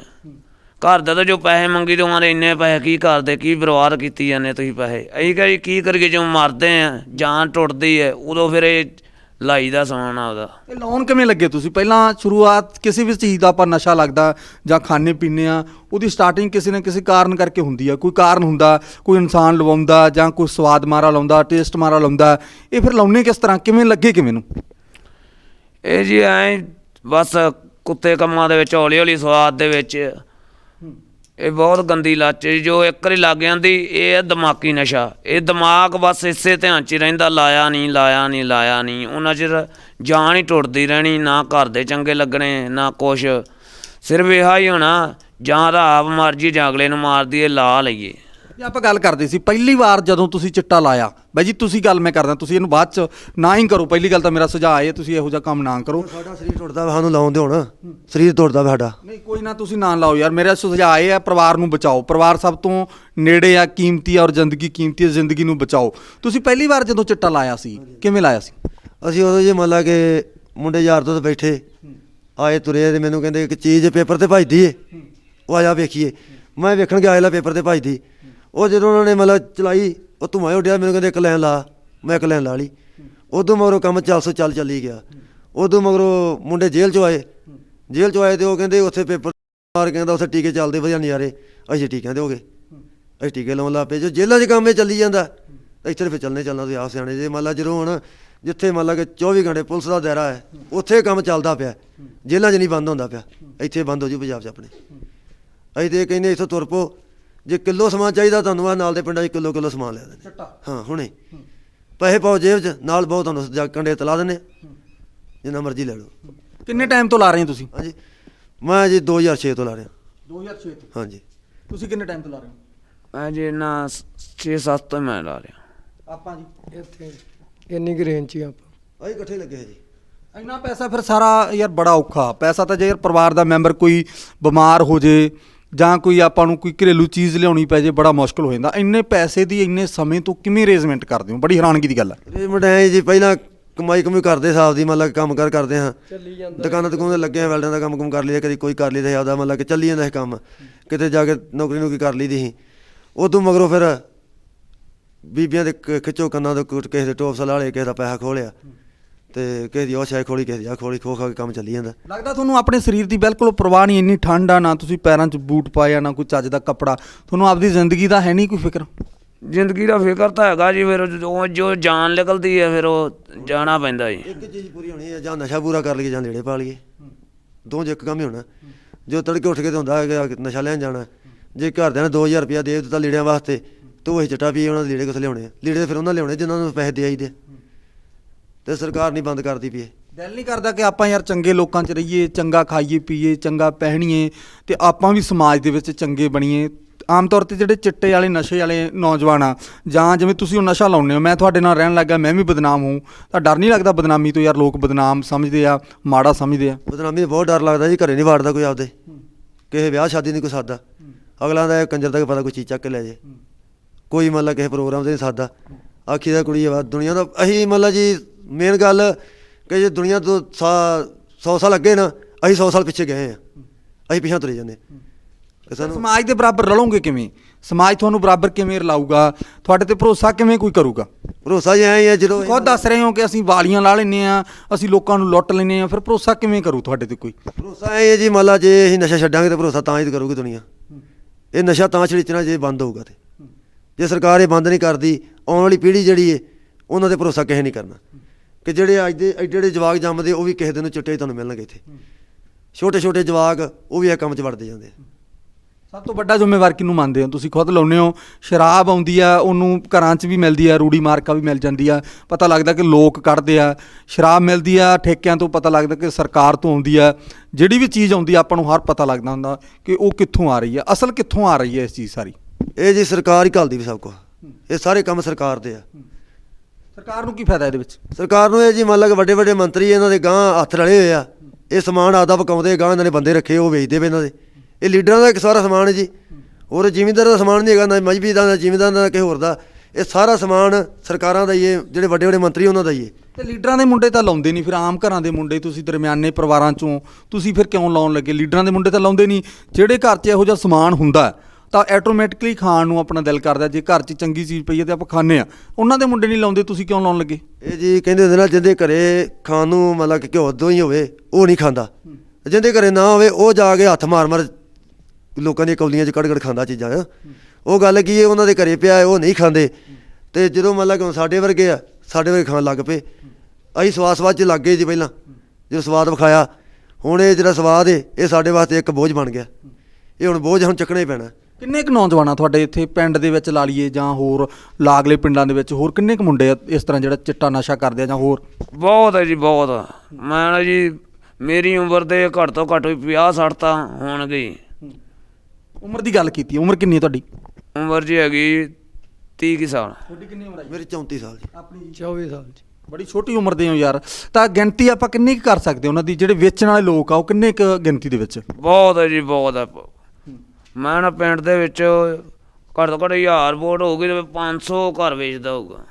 ਘਰ ਦੇ ਤਾਂ ਜੋ ਪੈਸੇ ਮੰਗੀ ਤੇ ਉਹਨਾਂ ਦੇ ਇੰਨੇ ਪੈਸੇ ਕੀ ਕਰਦੇ ਕੀ ਬਰਬਾਦ ਕੀਤੀ ਜਾਂਦੇ ਤੁਸੀਂ ਪੈਸੇ? ਅਸੀਂ ਕਹਾਂ ਜੀ ਕੀ ਕਰੀਏ ਜਦੋਂ ਮਰਦੇ ਆ ਜਾਨ ਟੁੱਟਦੀ ਹੈ ਉਦੋਂ ਫਿਰ ਇਹ ਲਾਈ ਦਾ ਸਮਾਨ ਆਪਦਾ। ਇਹ ਲਾਉਣ ਕਿਵੇਂ ਲੱਗੇ ਤੁਸੀਂ? ਪਹਿਲਾਂ ਸ਼ੁਰੂਆਤ ਕਿਸੇ ਵੀ ਚੀਜ਼ ਦਾ ਆਪਾਂ ਨਸ਼ਾ ਲੱਗਦਾ ਜਾਂ ਖਾਣੇ ਪੀਣੇ ਆ ਉਹਦੀ ਸਟਾਰਟਿੰਗ ਕਿਸੇ ਨਾ ਕਿਸੇ ਕਾਰਨ ਕਰਕੇ ਹੁੰਦੀ ਆ। ਕੋਈ ਕਾਰਨ ਹੁੰਦਾ ਕੋਈ ਇਨਸਾਨ ਲਵਾਉਂਦਾ ਜਾਂ ਕੋਈ ਸਵਾਦ ਮਾਰਾ ਲਾਉਂਦਾ ਟੇਸਟ ਮਾਰਾ ਲਾਉਂਦਾ ਇਹ ਫਿਰ ਲਾਉਣੇ ਕਿਸ ਤਰ੍ਹਾਂ? ਕਿਵੇਂ ਲੱਗੇ ਕਿਵੇਂ ਨੂੰ? ਇਹ ਜੀ ਐ ਬਸ ਕੁੱਤੇ ਕੰਮਾਂ ਦੇ ਵਿੱਚ ਹੌਲੀ ਹੌਲੀ ਸਵਾਦ ਦੇ ਵਿੱਚ ਇਹ ਬਹੁਤ ਗੰਦੀ ਲੱਤ ਹੈ ਜੋ। ਇੱਕ ਵਾਰੀ ਲੱਗ ਜਾਂਦੀ, ਇਹ ਹੈ ਦਿਮਾਗੀ ਨਸ਼ਾ। ਇਹ ਦਿਮਾਗ ਬਸ ਇਸੇ ਧਿਆਨ 'ਚ ਹੀ ਰਹਿੰਦਾ, ਲਾਇਆ ਨਹੀਂ ਲਾਇਆ ਨਹੀਂ ਲਾਇਆ ਨਹੀਂ ਉਹਨਾਂ ਚਿਰ ਜਾਨ ਹੀ ਟੁੱਟਦੀ ਰਹਿਣੀ, ਨਾ ਘਰ ਦੇ ਚੰਗੇ ਲੱਗਣੇ, ਨਾ ਕੁਛ। ਸਿਰਫ ਇਹ ਹੀ ਹੋਣਾ, ਜਾਂ ਰਾਵ ਮਰਜ਼ੀ ਜਾਂ ਅਗਲੇ ਨੂੰ ਮਾਰਦੀ ਇਹ ਲਾ ਲਈਏ। ਜੇ ਆਪਾਂ ਗੱਲ ਕਰਦੇ ਸੀ ਪਹਿਲੀ ਵਾਰ ਜਦੋਂ ਤੁਸੀਂ ਚਿੱਟਾ ਲਾਇਆ ਬਾਈ ਜੀ ਤੁਸੀਂ ਗੱਲ ਮੈਂ ਕਰਦਾ ਤੁਸੀਂ ਇਹਨੂੰ ਬਾਅਦ ਚ ਨਾ ਹੀ ਕਰੋ ਪਹਿਲੀ ਗੱਲ ਤਾਂ ਮੇਰਾ ਸੁਝਾਅ ਹੈ ਤੁਸੀਂ ਇਹੋ ਜਿਹਾ ਕੰਮ ਨਾ ਕਰੋ। ਸਾਡਾ ਸਰੀਰ ਟੁੱਟਦਾ ਵਾ ਸਾਨੂੰ ਲਾਉਣ ਦੇ ਹੁਣ। ਸਰੀਰ ਟੁੱਟਦਾ ਵਾ ਸਾਡਾ। ਨਹੀਂ ਕੋਈ ਨਾ ਤੁਸੀਂ ਨਾ ਲਾਓ ਯਾਰ ਮੇਰਾ ਸੁਝਾਅ ਇਹ ਹੈ ਪਰਿਵਾਰ ਨੂੰ ਬਚਾਓ। ਪਰਿਵਾਰ ਸਭ ਤੋਂ ਨੇੜੇ ਆ ਕੀਮਤੀ ਆ ਔਰ ਜ਼ਿੰਦਗੀ ਕੀਮਤੀ ਹੈ ਜ਼ਿੰਦਗੀ ਨੂੰ ਬਚਾਓ। ਤੁਸੀਂ ਪਹਿਲੀ ਵਾਰ ਜਦੋਂ ਚਿੱਟਾ ਲਾਇਆ ਸੀ ਕਿਵੇਂ ਲਾਇਆ ਸੀ? ਅਸੀਂ ਉਦੋਂ ਜੇ ਮੰਨ ਲਾ ਕਿ ਮੁੰਡੇ ਯਾਰ ਤੋਂ ਬੈਠੇ ਆਏ ਤੁਰੇ ਤੇ ਮੈਨੂੰ ਕਹਿੰਦੇ ਇੱਕ ਚੀਜ਼ ਪੇਪਰ ਤੇ ਭਜਦੀ ਏ। ਉਹ ਆ ਜਾ ਵੇਖੀਏ। ਮੈਂ ਵੇਖਣ ਗਿਆ ਇਹਲਾ ਪੇਪਰ ਤੇ ਭਜਦੀ। ਉਹ ਜਦੋਂ ਉਹਨਾਂ ਨੇ ਮਤਲਬ ਚਲਾਈ, ਉਹ ਧੂੰਆਂ ਉੱਡਿਆ, ਮੈਨੂੰ ਕਹਿੰਦੇ ਇੱਕ ਲਾਈਨ ਲਾ, ਮੈਂ ਇੱਕ ਲਾਈਨ ਲਾ ਲਈ। ਉਦੋਂ ਮਗਰੋਂ ਕੰਮ ਚੱਲ ਸੋ ਚੱਲ ਚੱਲੀ ਗਿਆ। ਉਦੋਂ ਮਗਰੋਂ ਮੁੰਡੇ ਜੇਲ੍ਹ ਚੋਂ ਆਏ। ਜੇਲ੍ਹ ਚੋਂ ਆਏ ਤੇ ਉਹ ਕਹਿੰਦੇ ਉੱਥੇ ਪੇਪਰ ਮਾਰ ਕਹਿੰਦਾ ਉੱਥੇ ਟੀਕੇ ਚੱਲਦੇ, ਵਧੀਆ ਨਜ਼ਾਰੇ। ਅਸੀਂ ਟੀਕਿਆਂ ਦੇ ਹੋ ਅਸੀਂ ਟੀਕੇ ਲਾਉਣ ਲੱਗ ਪਏ। ਜੋ ਜੇਲ੍ਹਾਂ 'ਚ ਕੰਮ ਇਹ ਚੱਲੀ ਜਾਂਦਾ ਤਾਂ ਇੱਥੇ ਫਿਰ ਚੱਲਣੇ ਚੱਲਣਾ, ਤੁਸੀਂ ਆਪ ਸਿਆਣੇ ਜੇ। ਮੰਨ ਲਾ ਜਦੋਂ ਹੁਣ ਜਿੱਥੇ ਮੰਨ ਲਾ ਕਿ 24 ਘੰਟੇ ਪੁਲਿਸ ਦਾ ਦਾਇਰਾ ਹੈ, ਉੱਥੇ ਕੰਮ ਚੱਲਦਾ ਪਿਆ। ਜੇਲ੍ਹਾਂ 'ਚ ਨਹੀਂ ਬੰਦ ਹੁੰਦਾ ਪਿਆ। ਇੱਥੇ ਬੰਦ ਹੋ ਜੂ ਪੰਜਾਬ 'ਚ ਆਪਣੇ। ਅਸੀਂ ਤੇ ਇਹ ਕਹਿੰਦੇ ਇੱਥੋਂ ਤੁਰ ਪੋ ਜੇ ਕਿਲੋ ਸਮਾਨ ਚਾਹੀਦਾ ਤੁਹਾਨੂੰ ਆ ਨਾਲ ਦੇ ਪਿੰਡਾਂ 'ਚ ਕਿਲੋ ਕਿਲੋ ਸਮਾਨ ਲੈ ਦੇਣੇ ਹਾਂ ਹੁਣੇ। ਪੈਸੇ ਪਾਓ ਜੇਬ 'ਚ ਨਾਲ ਬਹੁਤ ਤੁਹਾਨੂੰ ਜਾ ਕੰਡੇ ਤਲਾ ਦਿੰਨੇ ਜਿੰਨਾ ਮਰਜ਼ੀ ਲੈ ਲਓ। ਕਿੰਨੇ ਟਾਈਮ ਤੋਂ ਲਾ ਰਹੇ ਹੋ ਤੁਸੀਂ? ਹਾਂਜੀ। ਮੈਂ ਜੀ 2006 ਤੋਂ ਲਾ ਰਿਹਾ। 2006 ਤੋਂ? ਹਾਂਜੀ। ਤੁਸੀਂ ਕਿੰਨੇ ਟਾਈਮ ਤੋਂ ਲਾ ਰਹੇ ਹੋ? ਮੈਂ ਜੀ ਨਾ 6-7 ਤੋਂ ਮੈਂ ਲਾ ਰਿਹਾ। ਆਪਾਂ ਜੀ? ਇੱਥੇ ਇੰਨੀ ਕੁ ਰੇਂਜ 'ਚ ਹੀ ਆਪਾਂ। ਅਸੀਂ ਇਕੱਠੇ ਲੱਗੇ ਜੀ। ਇੰਨਾ ਪੈਸਾ ਫਿਰ ਸਾਰਾ ਯਾਰ ਬੜਾ ਔਖਾ। ਪੈਸਾ ਤਾਂ ਜੇ ਯਾਰ ਪਰਿਵਾਰ ਦਾ ਮੈਂਬਰ ਕੋਈ ਬਿਮਾਰ ਹੋ ਜੇ ਜਾਂ ਕੋਈ ਆਪਾਂ ਨੂੰ ਕੋਈ ਘਰੇਲੂ ਚੀਜ਼ ਲਿਆਉਣੀ ਪੈ ਜੇ ਬੜਾ ਮੁਸ਼ਕਲ ਹੋ ਜਾਂਦਾ। ਇੰਨੇ ਪੈਸੇ ਦੀ ਇੰਨੇ ਸਮੇਂ ਤੋਂ ਕਿਵੇਂ ਅਰੇਂਜਮੈਂਟ ਕਰਦੇ ਹੋ? ਬੜੀ ਹੈਰਾਨਗੀ ਦੀ ਗੱਲ ਹੈ। ਰੇਮੰਡ ਐ ਜੀ ਪਹਿਲਾਂ ਕਮਾਈ ਕਮਾਈ ਕਰਦੇ ਸਾਬ ਦੀ ਮਤਲਬ ਕੰਮ ਕਰ ਕਰਦੇ ਹਾਂ। ਚੱਲੀ ਜਾਂਦਾ। ਦੁਕਾਨਾਂ ਦੁਕਾਨਾਂ ਤੇ ਲੱਗੇ ਆ ਵੈਲਡਾਂ ਦਾ ਕੰਮ ਕੁਮ ਕਰ ਲਈਦਾ ਕਦੀ ਕੋਈ ਕਰ ਲਈਦਾ ਆਪਦਾ ਮਤਲਬ ਕਿ ਚੱਲੀ ਜਾਂਦਾ ਸੀ ਕੰਮ। ਕਿਤੇ ਜਾ ਕੇ ਨੌਕਰੀ ਨੂੰ ਕੀ ਕਰ ਲਈਦੀ ਸੀ। ਉਦੋਂ ਮਗਰੋਂ ਫਿਰ ਬੀਬੀਆਂ ਦੇ ਕ- ਖਿੱਚੋ ਕੰਨਾਂ ਦੇ ਕੁੱਟ ਕਿਸੇ ਦੇ ਟੋਪ ਸਲਾਲੇ ਕਿਸੇ ਦਾ ਪੈਸਾ ਖੋਲਿਆ ਤੇ ਕਿਸੇ ਦੀ ਉਹ ਸ਼ਾਇ ਖੋਲੀ ਕਿਸੇ ਦੀ ਆ ਖੋਲੀ ਖੋ ਖਾ ਕੇ ਕੰਮ ਚੱਲੀ ਜਾਂਦਾ। ਲੱਗਦਾ ਤੁਹਾਨੂੰ ਆਪਣੇ ਸਰੀਰ ਦੀ ਬਿਲਕੁਲ ਪਰਵਾਹ ਨਹੀਂ ਇੰਨੀ ਠੰਡ ਆ ਨਾ ਤੁਸੀਂ ਪੈਰਾਂ 'ਚ ਬੂਟ ਪਾਏ ਆ ਨਾ ਕੋਈ ਚੱਜ ਦਾ ਕੱਪੜਾ। ਤੁਹਾਨੂੰ ਆਪਦੀ ਜ਼ਿੰਦਗੀ ਦਾ ਹੈ ਨਹੀਂ ਕੋਈ ਫਿਕਰ? ਜ਼ਿੰਦਗੀ ਦਾ ਫਿਕਰ ਤਾਂ ਹੈਗਾ ਜੀ ਫਿਰ ਜੋ ਜੋ ਜਾਨ ਨਿਕਲਦੀ ਹੈ ਫਿਰ ਉਹ ਜਾਣਾ ਪੈਂਦਾ ਜੀ। ਇੱਕ ਚੀਜ਼ ਪੂਰੀ ਹੋਣੀ ਹੈ ਜਾਂ ਨਸ਼ਾ ਪੂਰਾ ਕਰ ਲਈਏ ਜਾਂ ਲੇੜੇ ਪਾ ਲਈਏ। ਦੋ 'ਚ ਇੱਕ ਕੰਮ ਹੀ ਹੋਣਾ। ਜੋ ਤੜਕੇ ਉੱਠ ਕੇ ਤੇ ਹੁੰਦਾ ਹੈ ਕਿ ਨਸ਼ਾ ਲੈਣ ਜਾਣਾ। ਜੇ ਘਰਦਿਆਂ ਨੇ 2000 ਰੁਪਇਆ ਦੇ ਦਿੱਤਾ ਲੀੜਿਆਂ ਵਾਸਤੇ ਤੇ ਉਹ ਹੀ ਚਟਾ ਪੀਏ ਉਹਨਾਂ ਦੇ ਲੀੜੇ ਕਿੱਥੇ ਲਿਆਉਣੇ ਆ? ਲੀੜੇ ਤਾਂ ਫਿਰ ਉਹਨਾਂ ਲਿਆਉਣੇ ਜਿਨ੍ਹਾਂ ਨੂੰ ਪੈਸੇ ਦੇ ਆਈਦੇ ਤੇ ਸਰਕਾਰ ਨਹੀਂ ਬੰਦ ਕਰਦੀ ਪਈ ਇਹ। ਦਿਲ ਨਹੀਂ ਕਰਦਾ ਕਿ ਆਪਾਂ ਯਾਰ ਚੰਗੇ ਲੋਕਾਂ 'ਚ ਰਹੀਏ ਚੰਗਾ ਖਾਈਏ ਪੀਏ ਚੰਗਾ ਪਹਿਣੀਏ ਤੇ ਆਪਾਂ ਵੀ ਸਮਾਜ ਦੇ ਵਿੱਚ ਚੰਗੇ ਬਣੀਏ। ਆਮ ਤੌਰ ਤੇ ਜਿਹੜੇ ਚਿੱਟੇ ਵਾਲੇ ਨਸ਼ੇ ਵਾਲੇ ਨੌਜਵਾਨ ਆ ਜਾਂ ਜਿਵੇਂ ਤੁਸੀਂ ਉਹ ਨਸ਼ਾ ਲਾਉਂਦੇ ਹੋ ਮੈਂ ਤੁਹਾਡੇ ਨਾਲ ਰਹਿਣ ਲੱਗਾ ਮੈਂ ਵੀ ਬਦਨਾਮ ਹੂੰ। ਤਾਂ ਡਰ ਨਹੀਂ ਲੱਗਦਾ ਬਦਨਾਮੀ ਤੋਂ? ਯਾਰ ਲੋਕ ਬਦਨਾਮ ਸਮਝਦੇ ਆ ਮਾੜਾ ਸਮਝਦੇ ਆ। ਬਦਨਾਮੀ ਦਾ ਬਹੁਤ ਡਰ ਲੱਗਦਾ ਜੀ ਘਰੇ ਨਹੀਂ ਵਾੜਦਾ ਕੋਈ ਆਪਦੇ। ਕਿਸੇ ਵਿਆਹ ਸ਼ਾਦੀ ਨਹੀਂ ਕੋਈ ਸਾਦਾ। ਅਗਲਾ ਦਾ ਕੰਜਰ ਤੱਕ ਪਤਾ ਕੋਈ ਚੀਜ਼ ਚੱਕ ਕੇ ਲੈ ਜੇ। ਕੋਈ ਮਤਲਬ ਕਿਸੇ ਪ੍ਰੋਗਰਾਮ ਤੇ ਨਹੀਂ ਸਾਦਾ। ਆਖੀ ਦਾ ਕੁੜੀ ਆ ਦੁਨੀਆ ਦਾ ਅਸੀਂ ਮਤਲਬ ਜੀ ਮੇਨ ਗੱਲ ਕਿ ਜੇ ਦੁਨੀਆ ਤੋਂ 100 ਸਾਲ ਅੱਗੇ ਨਾ ਅਸੀਂ 100 ਸਾਲ ਪਿੱਛੇ ਗਏ ਆ ਅਸੀਂ ਪਿੱਛੇ ਤੁਰੇ ਜਾਂਦੇ ਸਮਾਜ ਦੇ ਬਰਾਬਰ ਰਲੋਗੇ ਕਿਵੇਂ? ਸਮਾਜ ਤੁਹਾਨੂੰ ਬਰਾਬਰ ਕਿਵੇਂ ਰਲਾਊਗਾ? ਤੁਹਾਡੇ ਤੇ ਭਰੋਸਾ ਕਿਵੇਂ ਕੋਈ ਕਰੂਗਾ? ਭਰੋਸਾ ਜਿਹਾ ਹੀ ਹੈ ਜਦੋਂ ਖੁਦ ਦੱਸ ਰਹੇ ਹੋ ਕਿ ਅਸੀਂ ਵਾਲੀਆਂ ਲਾ ਲੈਨੇ ਆ ਅਸੀਂ ਲੋਕਾਂ ਨੂੰ ਲੁੱਟ ਲੈਨੇ ਆ ਫਿਰ ਭਰੋਸਾ ਕਿਵੇਂ ਕਰੂ ਤੁਹਾਡੇ ਤੇ ਕੋਈ? ਭਰੋਸਾ ਇਹ ਹੈ ਜੀ ਮਤਲਬ ਜੇ ਅਸੀਂ ਨਸ਼ਾ ਛੱਡਾਂਗੇ ਤਾਂ ਭਰੋਸਾ ਤਾਂ ਹੀ ਕਰੂਗੀ ਦੁਨੀਆ। ਇਹ ਨਸ਼ਾ ਤਾਂ ਛੜੀਚਣਾ ਜੇ ਬੰਦ ਹੋਊਗਾ ਤੇ। ਜੇ ਸਰਕਾਰ ਇਹ ਬੰਦ ਨਹੀਂ ਕਰਦੀ ਆਉਣ ਵਾਲੀ ਪੀੜ੍ਹੀ ਜਿਹੜੀ ਏ ਉਹਨਾਂ ਤੇ ਭਰੋਸਾ ਕਿਸੇ ਨਹੀਂ ਕਰਨਾ। ਕਿ ਜਿਹੜੇ ਅੱਜ ਦੇ ਐਡੇ ਐਡੇ ਜਵਾਕ ਜੰਮਦੇ ਉਹ ਵੀ ਕਿਸੇ ਦਿਨ ਚਿੱਟੇ ਹੀ ਤੁਹਾਨੂੰ ਮਿਲਣਗੇ ਇੱਥੇ। ਛੋਟੇ ਛੋਟੇ ਜਵਾਕ ਉਹ ਵੀ ਇਹ ਕੰਮ 'ਚ ਵੜਦੇ ਜਾਂਦੇ ਆ। ਸਭ ਤੋਂ ਵੱਡਾ ਜ਼ਿੰਮੇਵਾਰ ਕਿਹਨੂੰ ਮੰਨਦੇ ਹੋ? ਤੁਸੀਂ ਖੁਦ ਲਾਉਂਦੇ ਹੋ ਸ਼ਰਾਬ ਆਉਂਦੀ ਆ ਉਹਨੂੰ ਘਰਾਂ 'ਚ ਵੀ ਮਿਲਦੀ ਆ ਰੂੜੀ ਮਾਰਕਾ ਵੀ ਮਿਲ ਜਾਂਦੀ ਆ ਪਤਾ ਲੱਗਦਾ ਕਿ ਲੋਕ ਕੱਢਦੇ ਆ। ਸ਼ਰਾਬ ਮਿਲਦੀ ਆ ਠੇਕਿਆਂ ਤੋਂ ਪਤਾ ਲੱਗਦਾ ਕਿ ਸਰਕਾਰ ਤੋਂ ਆਉਂਦੀ ਆ। ਜਿਹੜੀ ਵੀ ਚੀਜ਼ ਆਉਂਦੀ ਆ ਆਪਾਂ ਨੂੰ ਹਰ ਪਤਾ ਲੱਗਦਾ ਹੁੰਦਾ ਕਿ ਉਹ ਕਿੱਥੋਂ ਆ ਰਹੀ ਆ। ਅਸਲ ਕਿੱਥੋਂ ਆ ਰਹੀ ਹੈ ਇਸ ਚੀਜ਼ ਸਾਰੀ? ਇਹ ਜੀ ਸਰਕਾਰ ਹੀ ਘੱਲਦੀ ਵੀ ਸਭ ਕੁਝ ਇਹ ਸਾਰੇ ਕੰਮ ਸਰਕਾਰ ਦੇ ਆ। ਸਰਕਾਰ ਨੂੰ ਕੀ ਫਾਇਦਾ ਇਹਦੇ ਵਿੱਚ? ਸਰਕਾਰ ਨੂੰ ਇਹ ਜੀ ਮੰਨ ਲਾ ਕਿ ਵੱਡੇ ਵੱਡੇ ਮੰਤਰੀ ਇਹਨਾਂ ਦੇ ਗਾਂ ਹੱਥ ਰਲੇ ਹੋਏ ਆ। ਇਹ ਸਮਾਨ ਆਦਾ ਪਕਾਉਂਦੇ ਗਾਂ ਇਹਨਾਂ ਨੇ ਬੰਦੇ ਰੱਖੇ ਉਹ ਵੇਚਦੇ ਵੇ ਇਹਨਾਂ ਦੇ। ਇਹ ਲੀਡਰਾਂ ਦਾ ਇੱਕ ਸਾਰਾ ਸਮਾਨ ਹੈ ਜੀ। ਹੋਰ ਜ਼ਿਮੀਂਦਾਰ ਦਾ ਸਮਾਨ ਨਹੀਂ ਹੈਗਾ ਨਾ ਮਜਬੀ ਦਾ ਜ਼ਿਮੀਂਦਾਰ ਦਾ ਕਿਸੇ ਹੋਰ ਦਾ। ਇਹ ਸਾਰਾ ਸਮਾਨ ਸਰਕਾਰਾਂ ਦਾ ਹੀ ਹੈ ਜਿਹੜੇ ਵੱਡੇ ਵੱਡੇ ਮੰਤਰੀ ਉਹਨਾਂ ਦਾ ਹੀ ਹੈ। ਤੇ ਲੀਡਰਾਂ ਦੇ ਮੁੰਡੇ ਤਾਂ ਲਾਉਂਦੇ ਨਹੀਂ ਫਿਰ ਆਮ ਘਰਾਂ ਦੇ ਮੁੰਡੇ ਤੁਸੀਂ ਦਰਮਿਆਨੇ ਪਰਿਵਾਰਾਂ ਚੋਂ ਤੁਸੀਂ ਫਿਰ ਕਿਉਂ ਲਾਉਣ ਲੱਗੇ? ਲੀਡਰਾਂ ਦੇ ਮੁੰਡੇ ਤਾਂ ਲਾਉਂਦੇ ਨਹੀਂ। ਜਿਹੜੇ ਘਰ 'ਚ ਇਹੋ ਜਿਹਾ ਸਮਾਨ ਹੁੰਦਾ ਤਾਂ ਆਟੋਮੈਟਿਕਲੀ ਖਾਣ ਨੂੰ ਆਪਣਾ ਦਿਲ ਕਰਦਾ ਜੇ ਘਰ 'ਚ ਚੰਗੀ ਚੀਜ਼ ਪਈ ਹੈ ਤੇ ਆਪਾਂ ਖਾਂਦੇ ਆ ਉਹਨਾਂ ਦੇ ਮੁੰਡੇ ਨਹੀਂ ਲਾਉਂਦੇ ਤੁਸੀਂ ਕਿਉਂ ਲਾਉਣ ਲੱਗੇ? ਇਹ ਜੀ ਕਹਿੰਦੇ ਹੁੰਦੇ ਨਾ ਜਿੰਦੇ ਘਰੇ ਖਾਣ ਨੂੰ ਮਤਲਬ ਕਿ ਘਿਓ ਦੋ ਹੀ ਹੋਵੇ ਉਹ ਨਹੀਂ ਖਾਂਦਾ। ਜਿੰਦੇ ਘਰੇ ਨਾ ਹੋਵੇ ਉਹ ਜਾ ਕੇ ਹੱਥ ਮਾਰ ਮਾਰ ਲੋਕਾਂ ਦੀਆਂ ਕੌਲੀਆਂ 'ਚ ਕੱਢ ਖਾਂਦਾ ਚੀਜ਼ਾਂ। ਉਹ ਗੱਲ ਕੀ ਹੈ ਉਹਨਾਂ ਦੇ ਘਰੇ ਪਿਆ ਉਹ ਨਹੀਂ ਖਾਂਦੇ। ਤੇ ਜਦੋਂ ਮਤਲਬ ਕਿ ਸਾਡੇ ਵਰਗੇ ਆ ਸਾਡੇ ਵਰਗੇ ਖਾਣ ਲੱਗ ਪਏ। ਅਸੀਂ ਸਵਾਦ ਸਵਾਦ 'ਚ ਲੱਗ ਗਏ ਜੀ ਪਹਿਲਾਂ। ਜਦੋਂ ਸਵਾਦ ਵਿਖਾਇਆ ਹੁਣ ਇਹ ਜਿਹੜਾ ਸਵਾਦ ਹੈ ਇਹ ਸਾਡੇ ਵਾਸਤੇ ਇੱਕ ਬੋਝ ਬਣ ਗਿਆ। ਇਹ ਹੁਣ ਬੋਝ ਹੁਣ ਚੱਕਣਾ ਹੀ ਪੈਣਾ। ਕਿੰਨੇ ਕੁ ਨੌਜਵਾਨ ਆ ਤੁਹਾਡੇ ਇੱਥੇ ਪਿੰਡ ਦੇ ਵਿੱਚ ਲਾ ਲਈਏ ਜਾਂ ਹੋਰ ਲਾਗਲੇ ਪਿੰਡਾਂ ਦੇ ਵਿੱਚ? ਹੋਰ ਕਿੰਨੇ ਕੁ ਮੁੰਡੇ ਆ ਇਸ ਤਰ੍ਹਾਂ ਜਿਹੜਾ ਚਿੱਟਾ ਨਸ਼ਾ ਕਰਦੇ ਆ ਜਾਂ ਹੋਰ? ਬਹੁਤ ਹੈ ਜੀ ਬਹੁਤ। ਮੈਂ ਨਾ ਜੀ ਮੇਰੀ ਉਮਰ ਦੇ ਘੱਟ ਤੋਂ ਘੱਟ ਵੀ 50 60 ਤਾਂ ਹੋਣਗੇ ਹੀ। ਉਮਰ ਦੀ ਗੱਲ ਕੀਤੀ ਉਮਰ ਕਿੰਨੀ ਹੈ ਤੁਹਾਡੀ? ਉਮਰ ਜੀ ਹੈਗੀ 30 ਕੀ ਸਾਲ। ਤੁਹਾਡੀ ਕਿੰਨੀ ਉਮਰ ਮੇਰੀ 34 ਸਾਲ ਜੀ। ਆਪਣੀ 24 ਸਾਲ ਚ ਬੜੀ ਛੋਟੀ ਉਮਰ ਦੇ ਹੋ ਯਾਰ। ਤਾਂ ਗਿਣਤੀ ਆਪਾਂ ਕਿੰਨੀ ਕੁ ਕਰ ਸਕਦੇ ਉਹਨਾਂ ਦੀ? ਜਿਹੜੇ ਵੇਚਣ ਵਾਲੇ ਲੋਕ ਆ ਉਹ ਕਿੰਨੇ ਕੁ ਗਿਣਤੀ ਦੇ ਵਿੱਚ? ਬਹੁਤ ਹੈ ਜੀ ਬਹੁਤ ਹੈ ਮੈਂ ਨਾ ਪਿੰਡ ਦੇ ਵਿੱਚ ਘੱਟ ਤੋਂ ਘੱਟ 1000 ਵੋਟ ਹੋਊਗੀ ਤੇ 500 ਘਰ ਵੇਚਦਾ ਹੋਊਗਾ।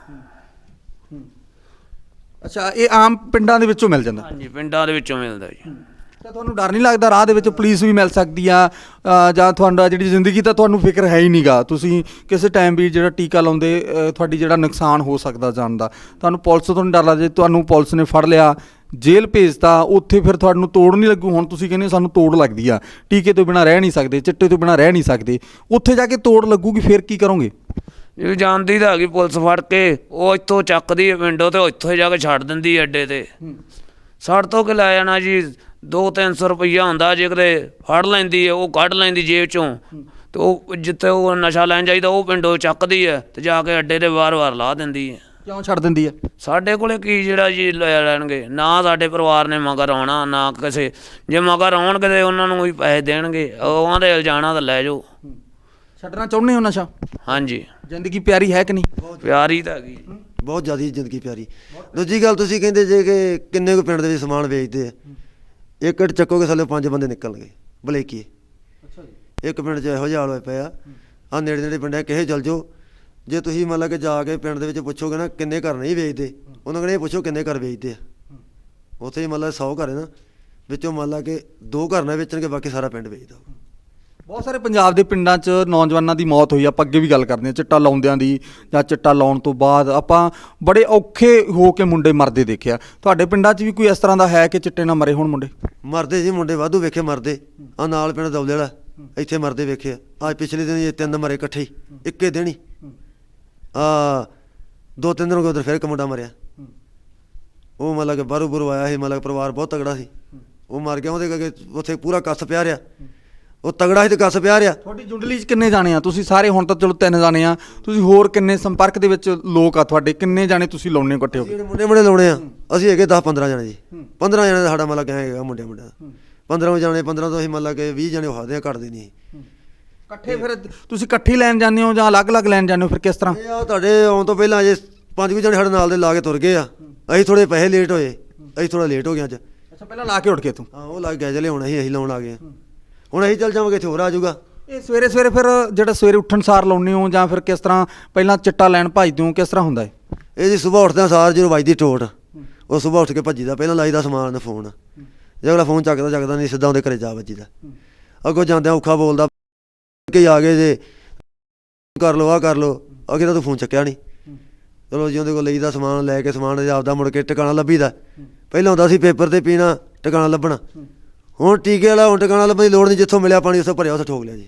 ਅੱਛਾ ਇਹ ਆਮ ਪਿੰਡਾਂ ਦੇ ਵਿੱਚੋਂ ਮਿਲ ਜਾਂਦਾ? ਹਾਂਜੀ ਪਿੰਡਾਂ ਦੇ ਵਿੱਚੋਂ ਮਿਲਦਾ ਜੀ। ਤਾਂ ਤੁਹਾਨੂੰ ਡਰ ਨਹੀਂ ਲੱਗਦਾ ਰਾਹ ਦੇ ਵਿੱਚ ਪੁਲਿਸ ਵੀ ਮਿਲ ਸਕਦੀ ਆ ਜਾਂ ਤੁਹਾਡਾ ਜਿਹੜੀ ਜ਼ਿੰਦਗੀ ਤਾਂ ਤੁਹਾਨੂੰ ਫਿਕਰ ਹੈ ਹੀ ਨਹੀਂਗਾ। ਤੁਸੀਂ ਕਿਸੇ ਟਾਈਮ ਵੀ ਜਿਹੜਾ ਟੀਕਾ ਲਾਉਂਦੇ ਤੁਹਾਡੀ ਜਿਹੜਾ ਨੁਕਸਾਨ ਹੋ ਸਕਦਾ ਜਾਨ ਦਾ। ਤੁਹਾਨੂੰ ਪੁਲਿਸ ਤੋਂ ਨਹੀਂ ਡਰ ਲੱਗਦਾ ਤੁਹਾਨੂੰ ਪੁਲਿਸ ਨੇ ਫੜ ਲਿਆ ਜੇਲ੍ਹ ਭੇਜਤਾ ਉੱਥੇ ਫਿਰ ਤੁਹਾਨੂੰ ਤੋੜ ਨਹੀਂ ਲੱਗੂ। ਹੁਣ ਤੁਸੀਂ ਕਹਿੰਦੇ ਸਾਨੂੰ ਤੋੜ ਲੱਗਦੀ ਆ। ਟੀਕੇ ਤੋਂ ਬਿਨਾ ਰਹਿ ਨਹੀਂ ਸਕਦੇ ਚਿੱਟੇ ਤੋਂ ਬਿਨਾ ਰਹਿ ਨਹੀਂ ਸਕਦੇ। ਉੱਥੇ ਜਾ ਕੇ ਤੋੜ ਲੱਗੂਗੀ ਫਿਰ ਕੀ ਕਰੋਗੇ? ਜੇ ਜਾਂਦੀ ਤਾਂ ਹੈਗੀ ਪੁਲਿਸ ਫੜ ਕੇ ਉਹ ਇੱਥੋਂ ਚੱਕਦੀ ਹੈ ਵਿੰਡੋ ਤੇ ਹੀ ਜਾ ਕੇ ਛੱਡ ਦਿੰਦੀ ਹੈ ਅੱਡੇ ਤੇ। ਸੜ ਤੋਂ ਕਿ ਲੈ ਜਾਣਾ ਜੀ 2-300 ਰੁਪਈਆ ਹੁੰਦਾ ਜੇ ਕਿਤੇ ਫੜ ਲੈਂਦੀ ਹੈ ਉਹ ਕੱਢ ਲੈਂਦੀ ਜੇਬ ਚੋਂ। ਤੇ ਉਹ ਜਿੱਥੇ ਉਹ ਨਸ਼ਾ ਲੈਣ ਜਾਈਦਾ ਉਹ ਪਿੰਡੋਂ ਚੱਕਦੀ ਹੈ ਤੇ ਜਾ ਕੇ ਅੱਡੇ ਤੇ ਵਾਰ-ਵਾਰ ਲਾ ਦਿੰਦੀ ਹੈ। ਕਿਉਂ ਛੱਡ ਦਿੰਦੀ ਆ ਸਾਡੇ ਕੋਲੇ ਕੀ ਜਿਹੜਾ ਜੀ ਲੈ ਲੈਣਗੇ? ਨਾ ਸਾਡੇ ਪਰਿਵਾਰ ਨੇ ਮਗਰ ਆਉਣਾ ਨਾ ਕਿਸੇ। ਜੇ ਮਗਰ ਆਉਣਗੇ ਤੇ ਉਹਨਾਂ ਨੂੰ ਵੀ ਪੈਸੇ ਦੇਣਗੇ। ਉਹਨਾਂ ਦੇ ਇਲਜ਼ਾਣਾ ਤਾਂ ਲੈ ਜਾਓ। ਛੱਡਣਾ ਚਾਹੁੰਦੇ ਹੋ ਨਸ਼ਾ? ਹਾਂਜੀ। ਜ਼ਿੰਦਗੀ ਪਿਆਰੀ ਹੈ ਕਿ ਨਹੀਂ? ਪਿਆਰੀ ਤਾਂ ਹੈਗੀ। ਬਹੁਤ ਜ਼ਿਆਦਾ ਜ਼ਿੰਦਗੀ ਪਿਆਰੀ। ਦੂਜੀ ਗੱਲ ਤੁਸੀਂ ਕਹਿੰਦੇ ਜੇ ਕਿ ਕਿੰਨੇ ਕੁ ਪਿੰਡ ਦੇ ਵਿੱਚ ਸਮਾਨ ਵੇਚਦੇ ਆ। ਇੱਕ ਇੱਟ ਚੱਕੋਗੇ ਥੱਲੇ ਪੰਜ ਬੰਦੇ ਨਿਕਲਣਗੇ। ਬਲੇਕੀ ਅੱਛਾ ਜੀ। ਇੱਕ ਪਿੰਡ 'ਚ ਇਹੋ ਜਿਹਾ ਹਾਲ ਹੋਇਆ ਪਿਆ ਆ ਨੇੜੇ ਨੇੜੇ ਪਿੰਡ ਕਿਸੇ ਚੱਲ ਜਾਓ। ਜੇ ਤੁਸੀਂ ਮੰਨ ਲਾ ਕਿ ਜਾ ਕੇ ਪਿੰਡ ਦੇ ਵਿੱਚ ਪੁੱਛੋਗੇ ਨਾ ਕਿੰਨੇ ਘਰ ਨਹੀਂ ਵੇਚਦੇ ਉਹਨਾਂ ਕਹਿੰਦੇ ਇਹ ਪੁੱਛੋ ਕਿੰਨੇ ਘਰ ਵੇਚਦੇ ਆ। ਉੱਥੇ ਹੀ ਮੰਨ ਲਾ 100 ਘਰ ਹੈ ਨਾ ਵਿੱਚੋਂ ਮੰਨ ਲਾ ਕਿ ਦੋ ਘਰ ਨਾ ਵੇਚਣਗੇ ਬਾਕੀ ਸਾਰਾ ਪਿੰਡ ਵੇਚਦਾ ਬਹੁਤ ਸਾਰੇ ਪੰਜਾਬ ਦੇ ਪਿੰਡਾਂ 'ਚ ਨੌਜਵਾਨਾਂ ਦੀ ਮੌਤ ਹੋਈ ਆਪਾਂ ਅੱਗੇ ਵੀ ਗੱਲ ਕਰਦੇ ਹਾਂ ਚਿੱਟਾ ਲਾਉਂਦਿਆਂ ਦੀ ਜਾਂ ਚਿੱਟਾ ਲਾਉਣ ਤੋਂ ਬਾਅਦ ਆਪਾਂ ਬੜੇ ਔਖੇ ਹੋ ਕੇ ਮੁੰਡੇ ਮਰਦੇ ਦੇਖਿਆ। ਤੁਹਾਡੇ ਪਿੰਡਾਂ 'ਚ ਵੀ ਕੋਈ ਇਸ ਤਰ੍ਹਾਂ ਦਾ ਹੈ ਕਿ ਚਿੱਟੇ ਨਾਲ ਮਰੇ ਹੋਣ ਮੁੰਡੇ? ਮਰਦੇ ਜੀ ਮੁੰਡੇ ਵਾਧੂ ਵੇਖੇ ਮਰਦੇ। ਆ ਨਾਲ ਪਿੰਡ ਦੌਲੇ ਵਾਲਾ ਇੱਥੇ ਮਰਦੇ ਵੇਖੇ ਆ। ਅੱਜ ਪਿਛਲੇ ਦਿਨ ਇਹ ਤਿੰਨ ਮਰੇ ਇਕੱਠੇ ਹੀ ਇੱਕੇ ਦਿਨ ਹੀ। ਆ ਦੋ ਤਿੰਨ ਦਿਨ ਹੋ ਗਏ ਉਧਰ ਫਿਰ ਇੱਕ ਮੁੰਡਾ ਮਰਿਆ। ਉਹ ਮਤਲਬ ਕਿ ਬਾਹਰੋਂ ਬੁਰੂ ਆਇਆ ਸੀ ਮਤਲਬ ਪਰਿਵਾਰ ਬਹੁਤ ਤਗੜਾ ਸੀ। ਉਹ ਮਰ ਗਿਆ ਉਹਦੇ ਕਰਕੇ ਉੱਥੇ ਪੂਰਾ ਕੱਸ ਪਿਆ ਰਿਹਾ। ਉਹ ਤਗੜਾ ਸੀ ਤੇ ਕੱਸ ਪਿਆ ਰਿਹਾ। ਤੁਹਾਡੀ ਜੁੰਡਲੀ 'ਚ ਕਿੰਨੇ ਜਾਣੇ ਆ? ਤੁਸੀਂ ਸਾਰੇ ਹੁਣ ਤਾਂ ਚਲੋ ਤਿੰਨ ਜਾਣੇ ਆ। ਤੁਸੀਂ ਹੋਰ ਕਿੰਨੇ ਸੰਪਰਕ ਦੇ ਵਿੱਚ ਲੋਕ ਆ ਤੁਹਾਡੇ? ਕਿੰਨੇ ਜਾਣੇ ਤੁਸੀਂ ਲਾਉਣੇ ਇਕੱਠੇ ਹੋ ਕੇ? ਜਿਹੜੇ ਮੁੰਡੇ ਮੁੰਡੇ ਲਾਉਣੇ ਆ ਅਸੀਂ ਹੈਗੇ 10 15 ਜਣੇ ਜੀ। 15 ਜਣੇ ਦਾ ਸਾਡਾ ਮਤਲਬ ਕਿਹਾ ਹੈਗਾ ਮੁੰਡਿਆਂ ਮੁੰਡਿਆਂ ਦਾ। 15 ਜਾਣੇ 15 ਤੋਂ ਅਸੀਂ ਮਤਲਬ ਕਿ 20 ਜਣੇ ਹੋਦੇ ਆ ਘਟਦੇ ਨਹੀਂ। ਇਕੱਠੇ ਫਿਰ ਤੁਸੀਂ ਇਕੱਠੇ ਲੈਣ ਜਾਂਦੇ ਹੋ ਜਾਂ ਅਲੱਗ-ਅਲੱਗ ਲੈਣ ਜਾਂਦੇ ਹੋ ਫਿਰ ਕਿਸ ਤਰ੍ਹਾਂ? ਇਹ ਆ ਤੁਹਾਡੇ ਆਉਣ ਤੋਂ ਪਹਿਲਾਂ ਅਜੇ ਪੰਜ ਕੁ ਜਣੇ ਸਾਡੇ ਨਾਲ ਦੇ ਲਾ ਕੇ ਤੁਰ ਗਏ ਆ। ਅਸੀਂ ਥੋੜੇ ਪੈਸੇ ਲੇਟ ਹੋਏ। ਅਸੀਂ ਥੋੜਾ ਲੇਟ ਹੋ ਗਏ ਅੱਜ। ਅੱਛਾ ਪਹਿਲਾਂ ਲਾ ਕੇ ਉੱਠ ਕੇ ਤੂੰ? ਹਾਂ ਉਹ ਲੱਗ ਗਿਆ ਜਲੇ ਹੁਣ ਅਸੀਂ ਅਸੀਂ ਲਾਉਣ ਆ ਗਏ ਆ। ਹੁਣ ਅਸੀਂ ਚੱਲ ਜਾਵਾਂਗੇ ਇੱਥੇ ਹੋਰ ਆ ਜਾਊਗਾ। ਇਹ ਸਵੇਰੇ ਸਵੇਰੇ ਫਿਰ ਜਿਹੜਾ ਸਵੇਰੇ ਉੱਠਣ ਸਾਰ ਲਾਉਣੇ ਹੋ ਜਾਂ ਫਿਰ ਕਿਸ ਤਰ੍ਹਾਂ ਪਹਿਲਾਂ ਚਿੱਟਾ ਲੈਣ ਭੱਜਦੇ ਹੋ ਕਿਸ ਤਰ੍ਹਾਂ ਹੁੰਦਾ ਹੈ ਇਹ ਜੀ ਸਵੇਰ ਉੱਠਦੇ ਆ ਸਾਰ ਜਦੋਂ ਵੱਜਦੀ ਟੋਟ ਉਹ ਸਵੇਰ ਉੱਠ ਕੇ ਭੱਜੀਦਾ ਪਹਿਲਾਂ ਲਾਈਦਾ ਸਮਾਨ ਫੋਨ। ਜੇ ਅਗਲਾ ਫੋਨ ਚੱਕਦਾ ਚੱਕਦਾ ਨਹੀਂ ਸਿੱਧਾ ਉਹਦੇ ਘਰੇ ਜਾ ਵੱਜੀਦਾ। ਅੱਗੋਂ ਜਾਂਦਿਆਂ ਔਖਾ ਬੋਲਦਾ ਕਿ ਆ ਗਏ ਜੇ ਕਰ ਲੋ ਆ ਕਰ ਲੋ ਅੱਗੇ ਤਾਂ ਤੂੰ ਫੋਨ ਚੱਕਿਆ ਨਹੀਂ ਚਲੋ ਜੀ ਉਹਦੇ ਕੋਲ ਲਈਦਾ ਸਮਾਨ ਲੈ ਕੇ ਸਮਾਨ ਜੇ ਆਪਦਾ ਮੁੜ ਕੇ ਟਿਕਾਣਾ ਲੱਭੀਦਾ। ਪਹਿਲਾਂ ਹੁੰਦਾ ਸੀ ਪੇਪਰ ਤੇ ਪੀਣਾ ਟਿਕਾਣਾ ਲੱਭਣਾ। ਹੁਣ ਟੀਕੇ ਵਾਲਾ ਹੁਣ ਟਿਕਾਣਾ ਲੱਭਣ ਦੀ ਲੋੜ ਨਹੀਂ ਜਿੱਥੋਂ ਮਿਲਿਆ ਪਾਣੀ ਉੱਥੋਂ ਭਰਿਆ ਉੱਥੇ ਠੋਕ ਲਿਆ ਜੀ।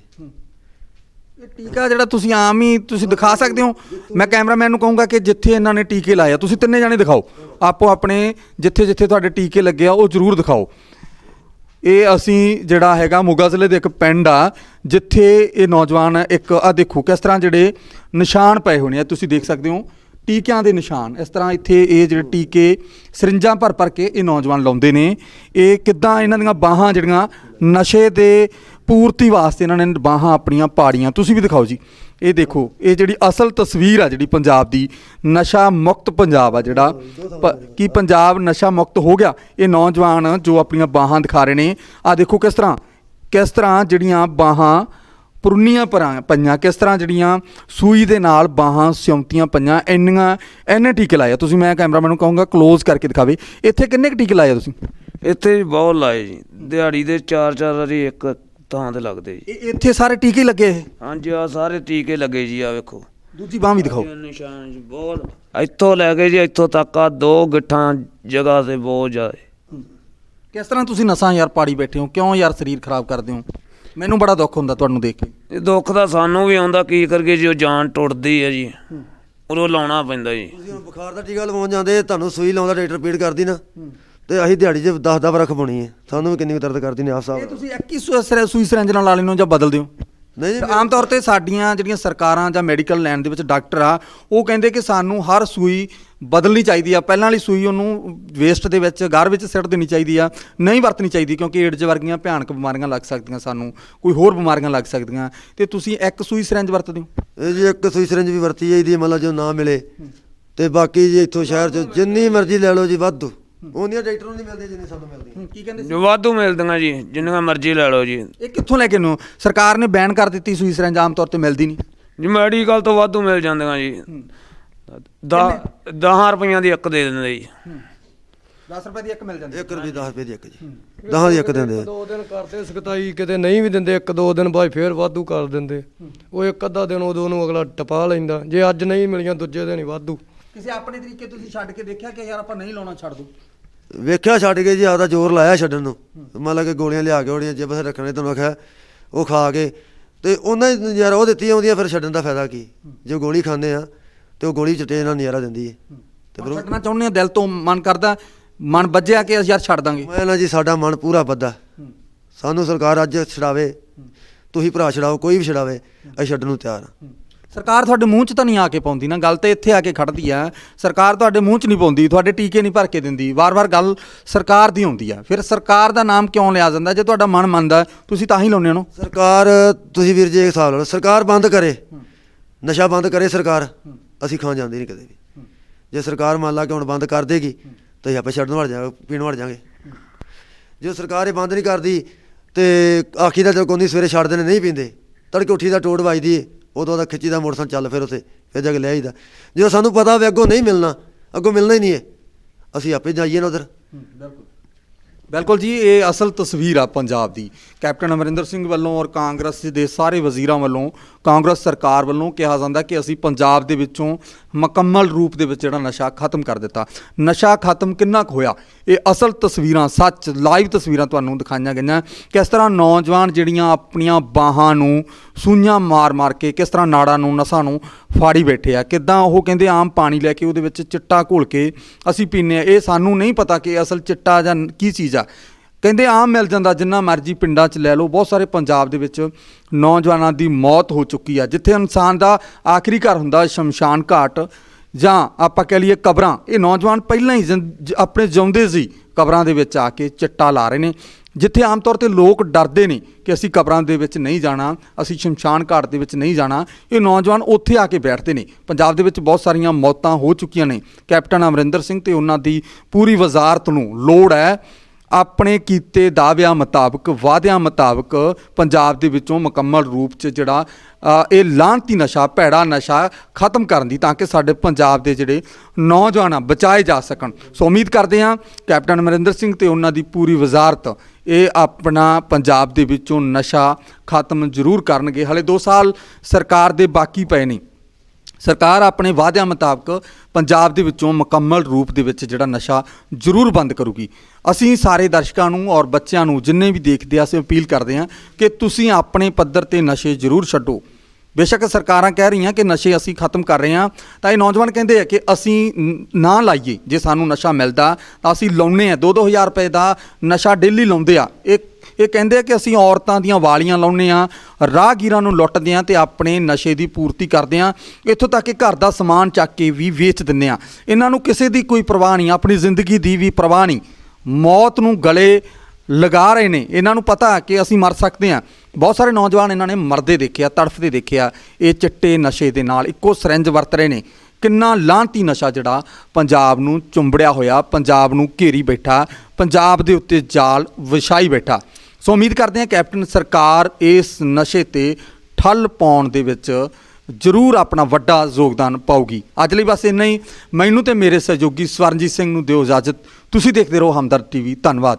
ਇਹ ਟੀਕਾ ਜਿਹੜਾ ਤੁਸੀਂ ਆਮ ਹੀ ਤੁਸੀਂ ਦਿਖਾ ਸਕਦੇ ਹੋ। ਮੈਂ ਕੈਮਰਾਮੈਨ ਨੂੰ ਕਹੂੰਗਾ ਕਿ ਜਿੱਥੇ ਇਹਨਾਂ ਨੇ ਟੀਕੇ ਲਾਏ ਆ ਤੁਸੀਂ ਤਿੰਨੇ ਜਾਣੇ ਦਿਖਾਓ। ਆਪੋ ਆਪਣੇ ਜਿੱਥੇ ਜਿੱਥੇ ਤੁਹਾਡੇ ਟੀਕੇ ਲੱਗੇ ਆ ਉਹ ਜ਼ਰੂਰ ਦਿਖਾਓ। ਇਹ ਅਸੀਂ ਜਿਹੜਾ ਹੈਗਾ ਮੋਗਾ ਜ਼ਿਲ੍ਹੇ ਦੇ ਇੱਕ ਪਿੰਡ ਆ, ਜਿੱਥੇ ਇਹ ਨੌਜਵਾਨ ਇੱਕ ਆ ਦੇਖੋ ਕਿਸ ਤਰ੍ਹਾਂ ਜਿਹੜੇ ਨਿਸ਼ਾਨ ਪਏ ਹੋਣੇ ਆ, ਤੁਸੀਂ ਦੇਖ ਸਕਦੇ ਹੋ, ਟੀਕਿਆਂ ਦੇ ਨਿਸ਼ਾਨ। ਇਸ ਤਰ੍ਹਾਂ ਇੱਥੇ ਇਹ ਜਿਹੜੇ ਟੀਕੇ, ਸਰਿੰਜਾਂ ਭਰ ਭਰ ਕੇ ਇਹ ਨੌਜਵਾਨ ਲਾਉਂਦੇ ਨੇ। ਇਹ ਕਿੱਦਾਂ ਇਹਨਾਂ ਦੀਆਂ ਬਾਹਾਂ ਜਿਹੜੀਆਂ ਨਸ਼ੇ ਦੇ ਪੂਰਤੀ ਵਾਸਤੇ ਇਹਨਾਂ ਨੇ ਬਾਹਾਂ ਆਪਣੀਆਂ ਪਾੜੀਆਂ। ਤੁਸੀਂ ਵੀ ਦਿਖਾਓ ਜੀ। ਇਹ ਦੇਖੋ, ਇਹ ਜਿਹੜੀ ਅਸਲ ਤਸਵੀਰ ਆ ਜਿਹੜੀ ਪੰਜਾਬ ਦੀ, ਨਸ਼ਾ ਮੁਕਤ ਪੰਜਾਬ ਆ ਜਿਹੜਾ। ਪ- ਕੀ ਪੰਜਾਬ ਨਸ਼ਾ ਮੁਕਤ ਹੋ ਗਿਆ? ਇਹ ਨੌਜਵਾਨ ਜੋ ਆਪਣੀਆਂ ਬਾਹਾਂ ਦਿਖਾ ਰਹੇ ਨੇ ਆ ਦੇਖੋ ਕਿਸ ਤਰ੍ਹਾਂ ਕਿਸ ਤਰ੍ਹਾਂ ਜਿਹੜੀਆਂ ਬਾਹਾਂ ਪੁਰਨੀਆਂ ਪਰਾਂ ਪਈਆਂ, ਕਿਸ ਤਰ੍ਹਾਂ ਜਿਹੜੀਆਂ ਸੂਈ ਦੇ ਨਾਲ ਬਾਹਾਂ ਸਿਉਂਤੀਆਂ ਪਈਆਂ, ਇੰਨੀਆਂ, ਇੰਨੇ ਟੀਕੇ ਲਾਏ ਤੁਸੀਂ ਮੈਂ ਕੈਮਰਾਮੈਨ ਨੂੰ ਕਹੂੰਗਾ ਕਲੋਜ਼ ਕਰਕੇ ਦਿਖਾਵੇ। ਇੱਥੇ ਕਿੰਨੇ ਕੁ ਟੀਕੇ ਲਾਏ ਆ ਤੁਸੀਂ? ਇੱਥੇ ਬਹੁਤ ਲਾਏ ਜੀ। ਦਿਹਾੜੀ ਦੇ ਚਾਰ ਚਾਰ ਵਾਰੀ ਇੱਕ ਥਾਂ ਤੇ ਲੱਗਦੇ ਜੀ। ਇਹ ਇੱਥੇ ਸਾਰੇ ਟੀਕੇ ਲੱਗੇ ਇਹ? ਹਾਂਜੀ ਆ ਸਾਰੇ ਟੀਕੇ ਲੱਗੇ ਜੀ ਆ ਵੇਖੋ। ਦੂਜੀ ਬਾਹ ਵੀ ਦਿਖਾਓ। ਇਹ ਨਿਸ਼ਾਨ ਜੀ ਬਹੁਤ। ਇੱਥੋਂ ਲੈ ਕੇ ਜੀ ਇੱਥੋਂ ਤੱਕ ਆ ਦੋ ਗਿੱਠਾਂ ਜਗ੍ਹਾ ਤੇ ਬਹੁਤ ਜ਼ਿਆਦਾ। ਕਿਸ ਤਰ੍ਹਾਂ ਤੁਸੀਂ ਨਸਾਂ ਯਾਰ ਪਾੜੀ ਬੈਠੇ ਹੋ? ਕਿਉਂ ਯਾਰ ਸਰੀਰ ਖਰਾਬ ਕਰਦੇ ਹੋ? ਮੈਨੂੰ ਬੜਾ ਦੁੱਖ ਹੁੰਦਾ ਤੁਹਾਨੂੰ ਦੇਖ ਕੇ। ਇਹ ਦੁੱਖ ਤਾਂ ਸਾਨੂੰ ਵੀ ਆਉਂਦਾ ਕੀ ਕਰਗੇ ਜੋ ਜਾਨ ਟੁੱਟਦੀ ਹੈ ਜੀ। ਉਦੋਂ ਲਾਉਣਾ ਪੈਂਦਾ ਜੀ। ਤੁਸੀਂ ਹੁਣ ਬੁਖਾਰ ਦਾ ਟੀਕਾ ਲਵਾਉਣ ਜਾਂਦੇ ਤੁਹਾਨੂੰ ਸੂਈ ਲਾਉਂਦਾ ਡਾਕਟਰ ਪੀੜ ਕਰਦੀ ਨਾ। ਤੇ ਅਸੀਂ ਦਿਹਾੜੀ 'ਚ 10 10 ਵਾਰ ਖਵਾਉਣੀ ਹੈ। ਸਾਨੂੰ ਵੀ ਕਿੰਨੀ ਕੁ ਦਰਦ ਕਰਦੀ ਨੇ ਆਪ ਇਹ ਸਾਹਿਬ ਤੁਸੀਂ ਇੱਕ ਹੀ ਸੂ- ਸਿਰ- ਸੂਈ ਸਰੰਜ ਨਾਲ ਲਾ ਹੋ ਜਾਂ ਬਦਲਦੇ ਹੋ ਨਹੀਂ ਜੀ ਆਮ ਤੌਰ ਤੇ ਸਾਡੀਆਂ ਜਿਹੜੀਆਂ ਸਰਕਾਰਾਂ ਜਾਂ ਮੈਡੀਕਲ ਲਾਈਨ ਦੇ ਵਿੱਚ ਡਾਕਟਰ ਆ ਉਹ ਕਹਿੰਦੇ ਕਿ ਸਾਨੂੰ ਹਰ ਸੂਈ ਬਦਲਣੀ ਚਾਹੀਦੀ ਆ। ਪਹਿਲਾਂ ਵਾਲੀ ਸੂਈ ਉਹਨੂੰ ਵੇਸਟ ਦੇ ਵਿੱਚ ਗਾਰ ਵਿੱਚ ਸਿੱਟ ਦੇਣੀ ਚਾਹੀਦੀ ਆ। ਨਹੀਂ ਵਰਤਣੀ ਚਾਹੀਦੀ ਕਿਉਂਕਿ ਏਡਜ਼ ਵਰਗੀਆਂ ਭਿਆਨਕ ਬਿਮਾਰੀਆਂ ਲੱਗ ਸਕਦੀਆਂ ਸਾਨੂੰ। ਕੋਈ ਹੋਰ ਬਿਮਾਰੀਆਂ ਲੱਗ ਸਕਦੀਆਂ। ਤੇ ਤੁਸੀਂ ਇੱਕ ਸੂਈ ਸਰੰਜ ਵਰਤਦੇ ਹੋ ਇਹ ਜੀ ਇੱਕ ਸੂਈ ਸਿਰੰਜ ਵੀ ਵਰਤੀ ਜਾਈਦੀ ਹੈ ਮਤਲਬ ਜੋ ਨਾ ਮਿਲੇ। ਤੇ ਬਾਕੀ ਜੀ ਇੱਥੋਂ ਸ਼ਹਿਰ 'ਚ ਜਿੰਨੀ ਮਰਜ਼ੀ ਲੈ ਲਓ ਜੀ ਵਾਧੂ। ਉਹਨੀਆਂ ਡਾਕਟਰ ਨੂੰ ਨਹੀਂ ਮਿਲਦੇ ਜਿੰਨੀ ਸਾਨੂੰ ਮਿਲਦੀ ਕੀ ਕਹਿੰਦੇ ਜੋ ਵਾਧੂ ਮਿਲਦੀਆਂ ਜੀ ਜਿੰਨੀਆਂ ਮਰਜ਼ੀ ਲੈ ਲਓ ਜੀ। ਇਹ ਕਿੱਥੋਂ ਲੈ ਕੇ ਨੂੰ? ਸਰਕਾਰ ਨੇ ਬੈਨ ਕਰ ਦਿੱਤੀ ਸੂਈ ਸਰੰਜ ਆਮ ਤੌਰ ਤੇ ਮਿਲਦੀ ਨਹੀਂ। ਜੀ ਮੈਡੀਕਲ ਤੋਂ ਵਾਧੂ ਮਿਲ ਜਾਂਦੀਆਂ ਜੀ। 10 10 ਰੁਪਈਆਂ ਦੀ ਇੱਕ ਦੇ ਦਿੰਦੇ ਜੀ। 10 ਰੁਪਏ ਦੀ ਇੱਕ ਮਿਲ ਜਾਂਦੀ। 1 ਰੁਪਏ 10 ਰੁਪਏ ਦੀ ਇੱਕ ਜੀ। 10 ਦੀ ਇੱਕ ਦਿੰਦੇ। ਆ। ਦੋ ਦਿਨ ਕਰਦੇ ਸਖਤਾਈ ਕਿਤੇ ਨਹੀਂ ਵੀ ਦਿੰਦੇ ਇੱਕ ਦੋ ਦਿਨ ਬਾਅਦ ਫੇਰ ਵਾਧੂ ਕਰ ਦਿੰਦੇ। ਉਹ ਇੱਕ ਅੱਧਾ ਦਿਨ ਉਦੋਂ ਨੂੰ ਅਗਲਾ ਟਪਾ ਲੈਂਦਾ। ਜੇ ਅੱਜ ਨਹੀਂ ਮਿਲੀਆਂ ਦੂਜੇ ਦਿਨ ਹੀ ਵਾਧੂ। ਕਿਸੇ ਆਪਣੇ ਤਰੀਕੇ ਤੁਸੀਂ ਛੱਡ ਕੇ ਦੇਖਿਆ ਕਿ ਯਾਰ ਆਪਾਂ ਨਹੀਂ ਲਾਉਣਾ ਛੱਡ ਦੋ? ਵੇਖਿਆ ਛੱਡ ਕੇ ਜੀ ਆਪਦਾ ਜ਼ੋਰ ਲਾਇਆ ਛੱਡਣ ਨੂੰ। ਮਤਲਬ ਕਿ ਗੋਲੀਆਂ ਲਿਆ ਕੇ ਉਹਦੀਆਂ ਜੇਬ ਰੱਖਣੇ ਤੁਹਾਨੂੰ ਆਖਿਆ। ਉਹ ਖਾ ਕੇ। ਤੇ ਉਹਨਾਂ ਦੀ ਨਜ਼ਾਰਾ ਉਹ ਦਿੱਤੀ ਆਉਂਦੀ ਆ ਫਿਰ ਛੱਡਣ ਦਾ ਫਾਇਦਾ ਕੀ? ਜੇ ਗੋਲੀ ਖਾਂਦੇ ਆ ਤੇ ਉਹ ਗੋਲੀ ਚਟੇ ਨਾਲ ਨਜ਼ਾਰਾ ਦਿੰਦੀ ਹੈ। ਤੇ ਫਿਰ ਛੱਡਣਾ ਚਾਹੁੰਦੇ ਆ ਦਿਲ ਤੋਂ ਮਨ ਕਰਦਾ ਮਨ ਵੱਜਿਆ ਕਿ ਅਸੀਂ ਯਾਰ ਛੱਡ ਦਾਂਗੇ। ਮੈਂ ਨਾ ਜੀ ਸਾਡਾ ਮਨ ਪੂਰਾ ਬੱਦਾ ਸਾਨੂੰ ਸਰਕਾਰ ਅੱਜ ਛਡਾਵੇ। ਤੁਸੀਂ ਭਰਾ ਛਡਾਓ ਕੋਈ ਵੀ ਛਡਾਵੇ ਅਸੀਂ ਛੱਡਣ ਨੂੰ ਤਿਆਰ ਹਾਂ। ਸਰਕਾਰ ਤੁਹਾਡੇ ਮੂੰਹ 'ਚ ਤਾਂ ਨਹੀਂ ਆ ਕੇ ਪਾਉਂਦੀ ਨਾ ਗੱਲ ਤੇ ਇੱਥੇ ਆ ਕੇ ਖੜਦੀ ਆ। ਸਰਕਾਰ ਤੁਹਾਡੇ ਮੂੰਹ 'ਚ ਨਹੀਂ ਪਾਉਂਦੀ ਤੁਹਾਡੇ ਟੀਕੇ ਨਹੀਂ ਭਰ ਕੇ ਦਿੰਦੀ। ਵਾਰ-ਵਾਰ ਗੱਲ ਸਰਕਾਰ ਦੀ ਆਉਂਦੀ ਆ। ਫਿਰ ਸਰਕਾਰ ਦਾ ਨਾਮ ਕਿਉਂ ਲਿਆ ਜਾਂਦਾ? ਜੇ ਤੁਹਾਡਾ ਮਨ ਮੰਨਦਾ ਤੁਸੀਂ ਤਾਂ ਹੀ ਲਾਉਂਦੇ ਹੋ ਨਾ। ਸਰਕਾਰ ਤੁਸੀਂ ਵੀਰ ਜੀ ਇੱਕ ਹਿਸਾਬ ਲਾ ਲਓ ਸਰਕਾਰ ਬੰਦ ਕਰੇ ਨਸ਼ਾ ਬੰਦ ਕਰੇ ਸਰਕਾਰ ਅਸੀਂ ਖਾਣ ਜਾਂਦੇ ਨਹੀਂ ਕਦੇ ਵੀ। ਜੇ ਸਰਕਾਰ ਮੰਨ ਲਾ ਕਿ ਹੁਣ ਬੰਦ ਕਰ ਦੇਗੀ ਤਾਂ ਆਪੇ ਛੱਡਣ ਵੜ ਜਾਵਾਂਗੇ ਪੀਣ ਵੜ ਜਾਵਾਂਗੇ। ਜੇ ਸਰਕਾਰ ਇਹ ਬੰਦ ਨਹੀਂ ਕਰਦੀ ਤੇ ਆਖੀ ਦਾ ਕੋਈ ਸਵੇਰੇ ਛੱਡਦੇ ਨੇ ਨਹੀਂ ਪੀਂਦੇ ਤੜਕੇ ਉੱਠੀ ਦਾ ਟੋੜ ਵੱਜਦੀ ਏ। ਉਦੋਂ ਦਾ ਖਿੱਚੀ ਦਾ ਮੋਟਰਸਾਈਕਲ ਚੱਲ ਫਿਰ ਉੱਥੇ, ਫਿਰ ਜਾ ਕੇ ਲੈ ਆਈਦਾ। ਜਦੋਂ ਸਾਨੂੰ ਪਤਾ ਵੀ ਅੱਗੋਂ ਨਹੀਂ ਮਿਲਣਾ, ਅੱਗੋਂ ਮਿਲਣਾ ਹੀ ਨਹੀਂ ਹੈ। ਅਸੀਂ ਆਪੇ ਜਾਈਏ ਨਾ ਉਧਰ। ਬਿਲਕੁਲ ਜੀ, ਇਹ ਅਸਲ ਤਸਵੀਰ ਆ ਪੰਜਾਬ ਦੀ। ਕੈਪਟਨ ਅਮਰਿੰਦਰ ਸਿੰਘ ਵੱਲੋਂ ਔਰ ਕਾਂਗਰਸ ਦੇ ਸਾਰੇ ਵਜ਼ੀਰਾਂ ਵੱਲੋਂ ਕਾਂਗਰਸ ਸਰਕਾਰ ਵੱਲੋਂ ਕਿਹਾ ਜਾਂਦਾ ਕਿ ਅਸੀਂ ਪੰਜਾਬ ਦੇ ਵਿੱਚੋਂ ਮੁਕੰਮਲ ਰੂਪ ਦੇ ਵਿੱਚ ਜਿਹੜਾ ਨਸ਼ਾ ਖਤਮ ਕਰ ਦਿੱਤਾ। ਨਸ਼ਾ ਖਤਮ ਕਿੰਨਾ ਕੁ ਹੋਇਆ? ਇਹ ਅਸਲ ਤਸਵੀਰਾਂ, ਸੱਚ ਲਾਈਵ ਤਸਵੀਰਾਂ ਤੁਹਾਨੂੰ ਦਿਖਾਈਆਂ ਗਈਆਂ। ਕਿਸ ਤਰ੍ਹਾਂ ਨੌਜਵਾਨ ਜਿਹੜੀਆਂ ਆਪਣੀਆਂ ਬਾਹਾਂ ਨੂੰ ਸੂਈਆਂ ਮਾਰ-ਮਾਰ ਕੇ, ਕਿਸ ਤਰ੍ਹਾਂ ਨਾੜਾਂ ਨੂੰ, ਨਸਾਂ ਨੂੰ ਫਾੜੀ ਬੈਠੇ ਆ, ਕਿਦਾਂ ਉਹ ਕਹਿੰਦੇ ਆਮ ਪਾਣੀ ਲੈ ਕੇ ਉਹਦੇ ਵਿੱਚ ਚਿੱਟਾ ਘੋਲ ਕੇ ਅਸੀਂ ਪੀਂਦੇ ਆ, ਇਹ ਸਾਨੂੰ ਨਹੀਂ ਪਤਾ ਕਿ ਅਸਲ ਚਿੱਟਾ ਜਾਂ ਕੀ ਚੀਜ਼ ਆ। ਕਹਿੰਦੇ ਆਮ ਮਿਲ ਜਾਂਦਾ, ਜਿੰਨਾ ਮਰਜ਼ੀ ਪਿੰਡਾਂ 'ਚ ਲੈ ਲਓ। ਬਹੁਤ ਸਾਰੇ ਪੰਜਾਬ ਦੇ ਵਿੱਚ ਨੌਜਵਾਨਾਂ ਦੀ ਮੌਤ ਹੋ ਚੁੱਕੀ ਆ, ਜਿੱਥੇ ਇਨਸਾਨ ਦਾ ਆਖਰੀ ਘਰ ਹੁੰਦਾ ਸ਼ਮਸ਼ਾਨ ਘਾਟ ਜਾਂ ਆਪਾਂ ਕਹਿ ਲਈਏ ਕਬਰਾਂ। ਇਹ ਨੌਜਵਾਨ ਪਹਿਲਾਂ ਹੀ ਜ- ਆਪਣੇ ਜਿਉਂਦੇ ਸੀ ਕਬਰਾਂ ਦੇ ਵਿੱਚ ਆ ਕੇ ਚਿੱਟਾ ਲਾ ਰਹੇ ਨੇ। ਜਿੱਥੇ ਆਮ ਤੌਰ ਤੇ ਲੋਕ ਡਰਦੇ ਨੇ ਕਿ ਅਸੀਂ ਕਬਰਾਂ ਦੇ ਵਿੱਚ ਨਹੀਂ ਜਾਣਾ, ਅਸੀਂ ਸ਼ਮਸ਼ਾਨ ਘਾਟ ਦੇ ਵਿੱਚ ਨਹੀਂ ਜਾਣਾ, ਇਹ ਨੌਜਵਾਨ ਉੱਥੇ ਆ ਕੇ ਬੈਠਦੇ ਨੇ। ਪੰਜਾਬ ਦੇ ਵਿੱਚ ਬਹੁਤ ਸਾਰੀਆਂ ਮੌਤਾਂ ਹੋ ਚੁੱਕੀਆਂ ਨੇ। ਕੈਪਟਨ ਅਮਰਿੰਦਰ ਸਿੰਘ ਤੇ ਉਹਨਾਂ ਦੀ ਪੂਰੀ ਵਜ਼ਾਰਤ ਨੂੰ ਲੋੜ ਹੈ। ਆਪਣੇ ਕੀਤੇ ਦਾਅਵਿਆਂ ਮੁਤਾਬਕ, ਵਾਅਦਿਆਂ ਮੁਤਾਬਕ ਪੰਜਾਬ ਦੇ ਵਿੱਚੋਂ ਮੁਕੰਮਲ ਰੂਪ 'ਚ ਜਿਹੜਾ ਇਹ ਲਾਂਤੀ ਨਸ਼ਾ, ਭੈੜਾ ਨਸ਼ਾ ਖਤਮ ਕਰਨ ਦੀ ਤਾਂ ਕਿ ਸਾਡੇ ਪੰਜਾਬ ਦੇ ਜਿਹੜੇ ਨੌਜਵਾਨ ਆ, ਬਚਾਏ ਜਾ ਸਕਣ। ਸੋ ਉਮੀਦ ਕਰਦੇ ਹਾਂ ਕੈਪਟਨ ਅਮਰਿੰਦਰ ਸਿੰਘ ਤੇ ਉਹਨਾਂ ਦੀ ਪੂਰੀ ਵਜ਼ਾਰਤ, ਇਹ ਆਪਣਾ ਪੰਜਾਬ ਦੇ ਵਿੱਚੋਂ ਨਸ਼ਾ ਖਤਮ ਜ਼ਰੂਰ ਕਰਨਗੇ। ਹਲੇ 2 ਸਾਲ ਸਰਕਾਰ ਦੇ ਬਾਕੀ ਪਏ ਨੇ। ਸਰਕਾਰ ਆਪਣੇ ਵਾਅਦਿਆਂ ਮੁਤਾਬਕ ਪੰਜਾਬ ਦੇ ਵਿੱਚੋਂ ਮੁਕੰਮਲ ਰੂਪ ਦੇ ਵਿੱਚ ਜਿਹੜਾ ਨਸ਼ਾ ਜ਼ਰੂਰ ਬੰਦ ਕਰੂਗੀ। ਅਸੀਂ ਸਾਰੇ ਦਰਸ਼ਕਾਂ ਨੂੰ ਔਰ ਬੱਚਿਆਂ ਨੂੰ ਜਿੰਨੇ ਵੀ ਦੇਖਦੇ ਆ, ਅਸੀਂ ਅਪੀਲ ਕਰਦੇ ਹਾਂ ਕਿ ਤੁਸੀਂ ਆਪਣੇ ਪੱਧਰ ਤੇ ਨਸ਼ੇ ਜ਼ਰੂਰ ਛੱਡੋ। ਬੇਸ਼ੱਕ ਸਰਕਾਰਾਂ ਕਹਿ ਰਹੀਆਂ ਕਿ ਨਸ਼ੇ ਅਸੀਂ ਖਤਮ ਕਰ ਰਹੇ ਹਾਂ, ਤਾਂ ਇਹ ਨੌਜਵਾਨ ਕਹਿੰਦੇ ਆ ਕਿ ਅਸੀਂ ਨਾ ਲਾਈਏ। ਜੇ ਸਾਨੂੰ ਨਸ਼ਾ ਮਿਲਦਾ ਤਾਂ ਅਸੀਂ ਲਾਉਨੇ ਆ 2-2000 ਰੁਪਏ ਦਾ ਨਸ਼ਾ ਡੇਲੀ ਲਾਉਂਦੇ ਆ। ਇਹ ਇਹ ਕਹਿੰਦੇ ਆ ਕਿ ਅਸੀਂ ਔਰਤਾਂ ਦੀਆਂ ਵਾਲੀਆਂ ਲਾਉਨੇ ਆ ਰਾਹਗੀਰਾਂ ਨੂੰ ਲੁੱਟਦੇ ਆ ਤੇ ਆਪਣੇ ਨਸ਼ੇ ਦੀ ਪੂਰਤੀ ਕਰਦੇ ਆ ਇੱਥੋਂ ਤੱਕ ਕਿ ਘਰ ਦਾ ਸਮਾਨ ਚੱਕ ਕੇ ਵੀ ਵੇਚ ਦਿੰਨੇ ਆ ਇਹਨਾਂ ਨੂੰ ਕਿਸੇ ਦੀ ਕੋਈ ਪਰਵਾਹ ਨਹੀਂ, ਆਪਣੀ ਜ਼ਿੰਦਗੀ ਦੀ ਵੀ ਪਰਵਾਹ ਨਹੀਂ। ਮੌਤ ਨੂੰ ਗਲੇ ਲਗਾ ਰਹੇ ਨੇ। ਇਹਨਾਂ ਨੂੰ ਪਤਾ ਕਿ ਅਸੀਂ ਮਰ ਸਕਦੇ ਆ ਬਹੁਤ ਸਾਰੇ ਨੌਜਵਾਨ ਇਹਨਾਂ ਨੇ ਮਰਦੇ ਦੇਖਿਆ ਤੜਫਦੇ ਦੇਖਿਆ ਇਹ ਚਿੱਟੇ ਨਸ਼ੇ ਦੇ ਨਾਲ ਇੱਕੋ ਸਿਰੰਜ ਵਰਤ ਰਹੇ ਨੇ। ਕਿੰਨਾ ਲਾਂਤੀ ਨਸ਼ਾ ਜਿਹੜਾ ਪੰਜਾਬ ਨੂੰ ਚੁੰਬੜਿਆ ਹੋਇਆ, ਪੰਜਾਬ ਨੂੰ ਘੇਰੀ ਬੈਠਾ, ਪੰਜਾਬ ਦੇ ਉੱਤੇ ਜਾਲ ਵਿਛਾਈ ਬੈਠਾ। ਸੋ ਉਮੀਦ ਕਰਦੇ ਹਾਂ ਕੈਪਟਨ ਸਰਕਾਰ ਇਸ ਨਸ਼ੇ ਤੇ ਠੱਲ ਪਾਉਣ ਦੇ ਵਿੱਚ ਜ਼ਰੂਰ ਆਪਣਾ ਵੱਡਾ ਯੋਗਦਾਨ ਪਾਊਗੀ। ਅੱਜ ਲਈ ਬਸ ਇੰਨਾ ਹੀ। ਮੈਨੂੰ ਤੇ ਮੇਰੇ ਸਹਿਯੋਗੀ ਸਵਰਨਜੀਤ ਸਿੰਘ ਨੂੰ ਦਿਓ ਇਜਾਜ਼ਤ। ਤੁਸੀਂ ਦੇਖਦੇ ਰਹੋ ਹਮਦਰਦ ਟੀਵੀ। ਧੰਨਵਾਦ।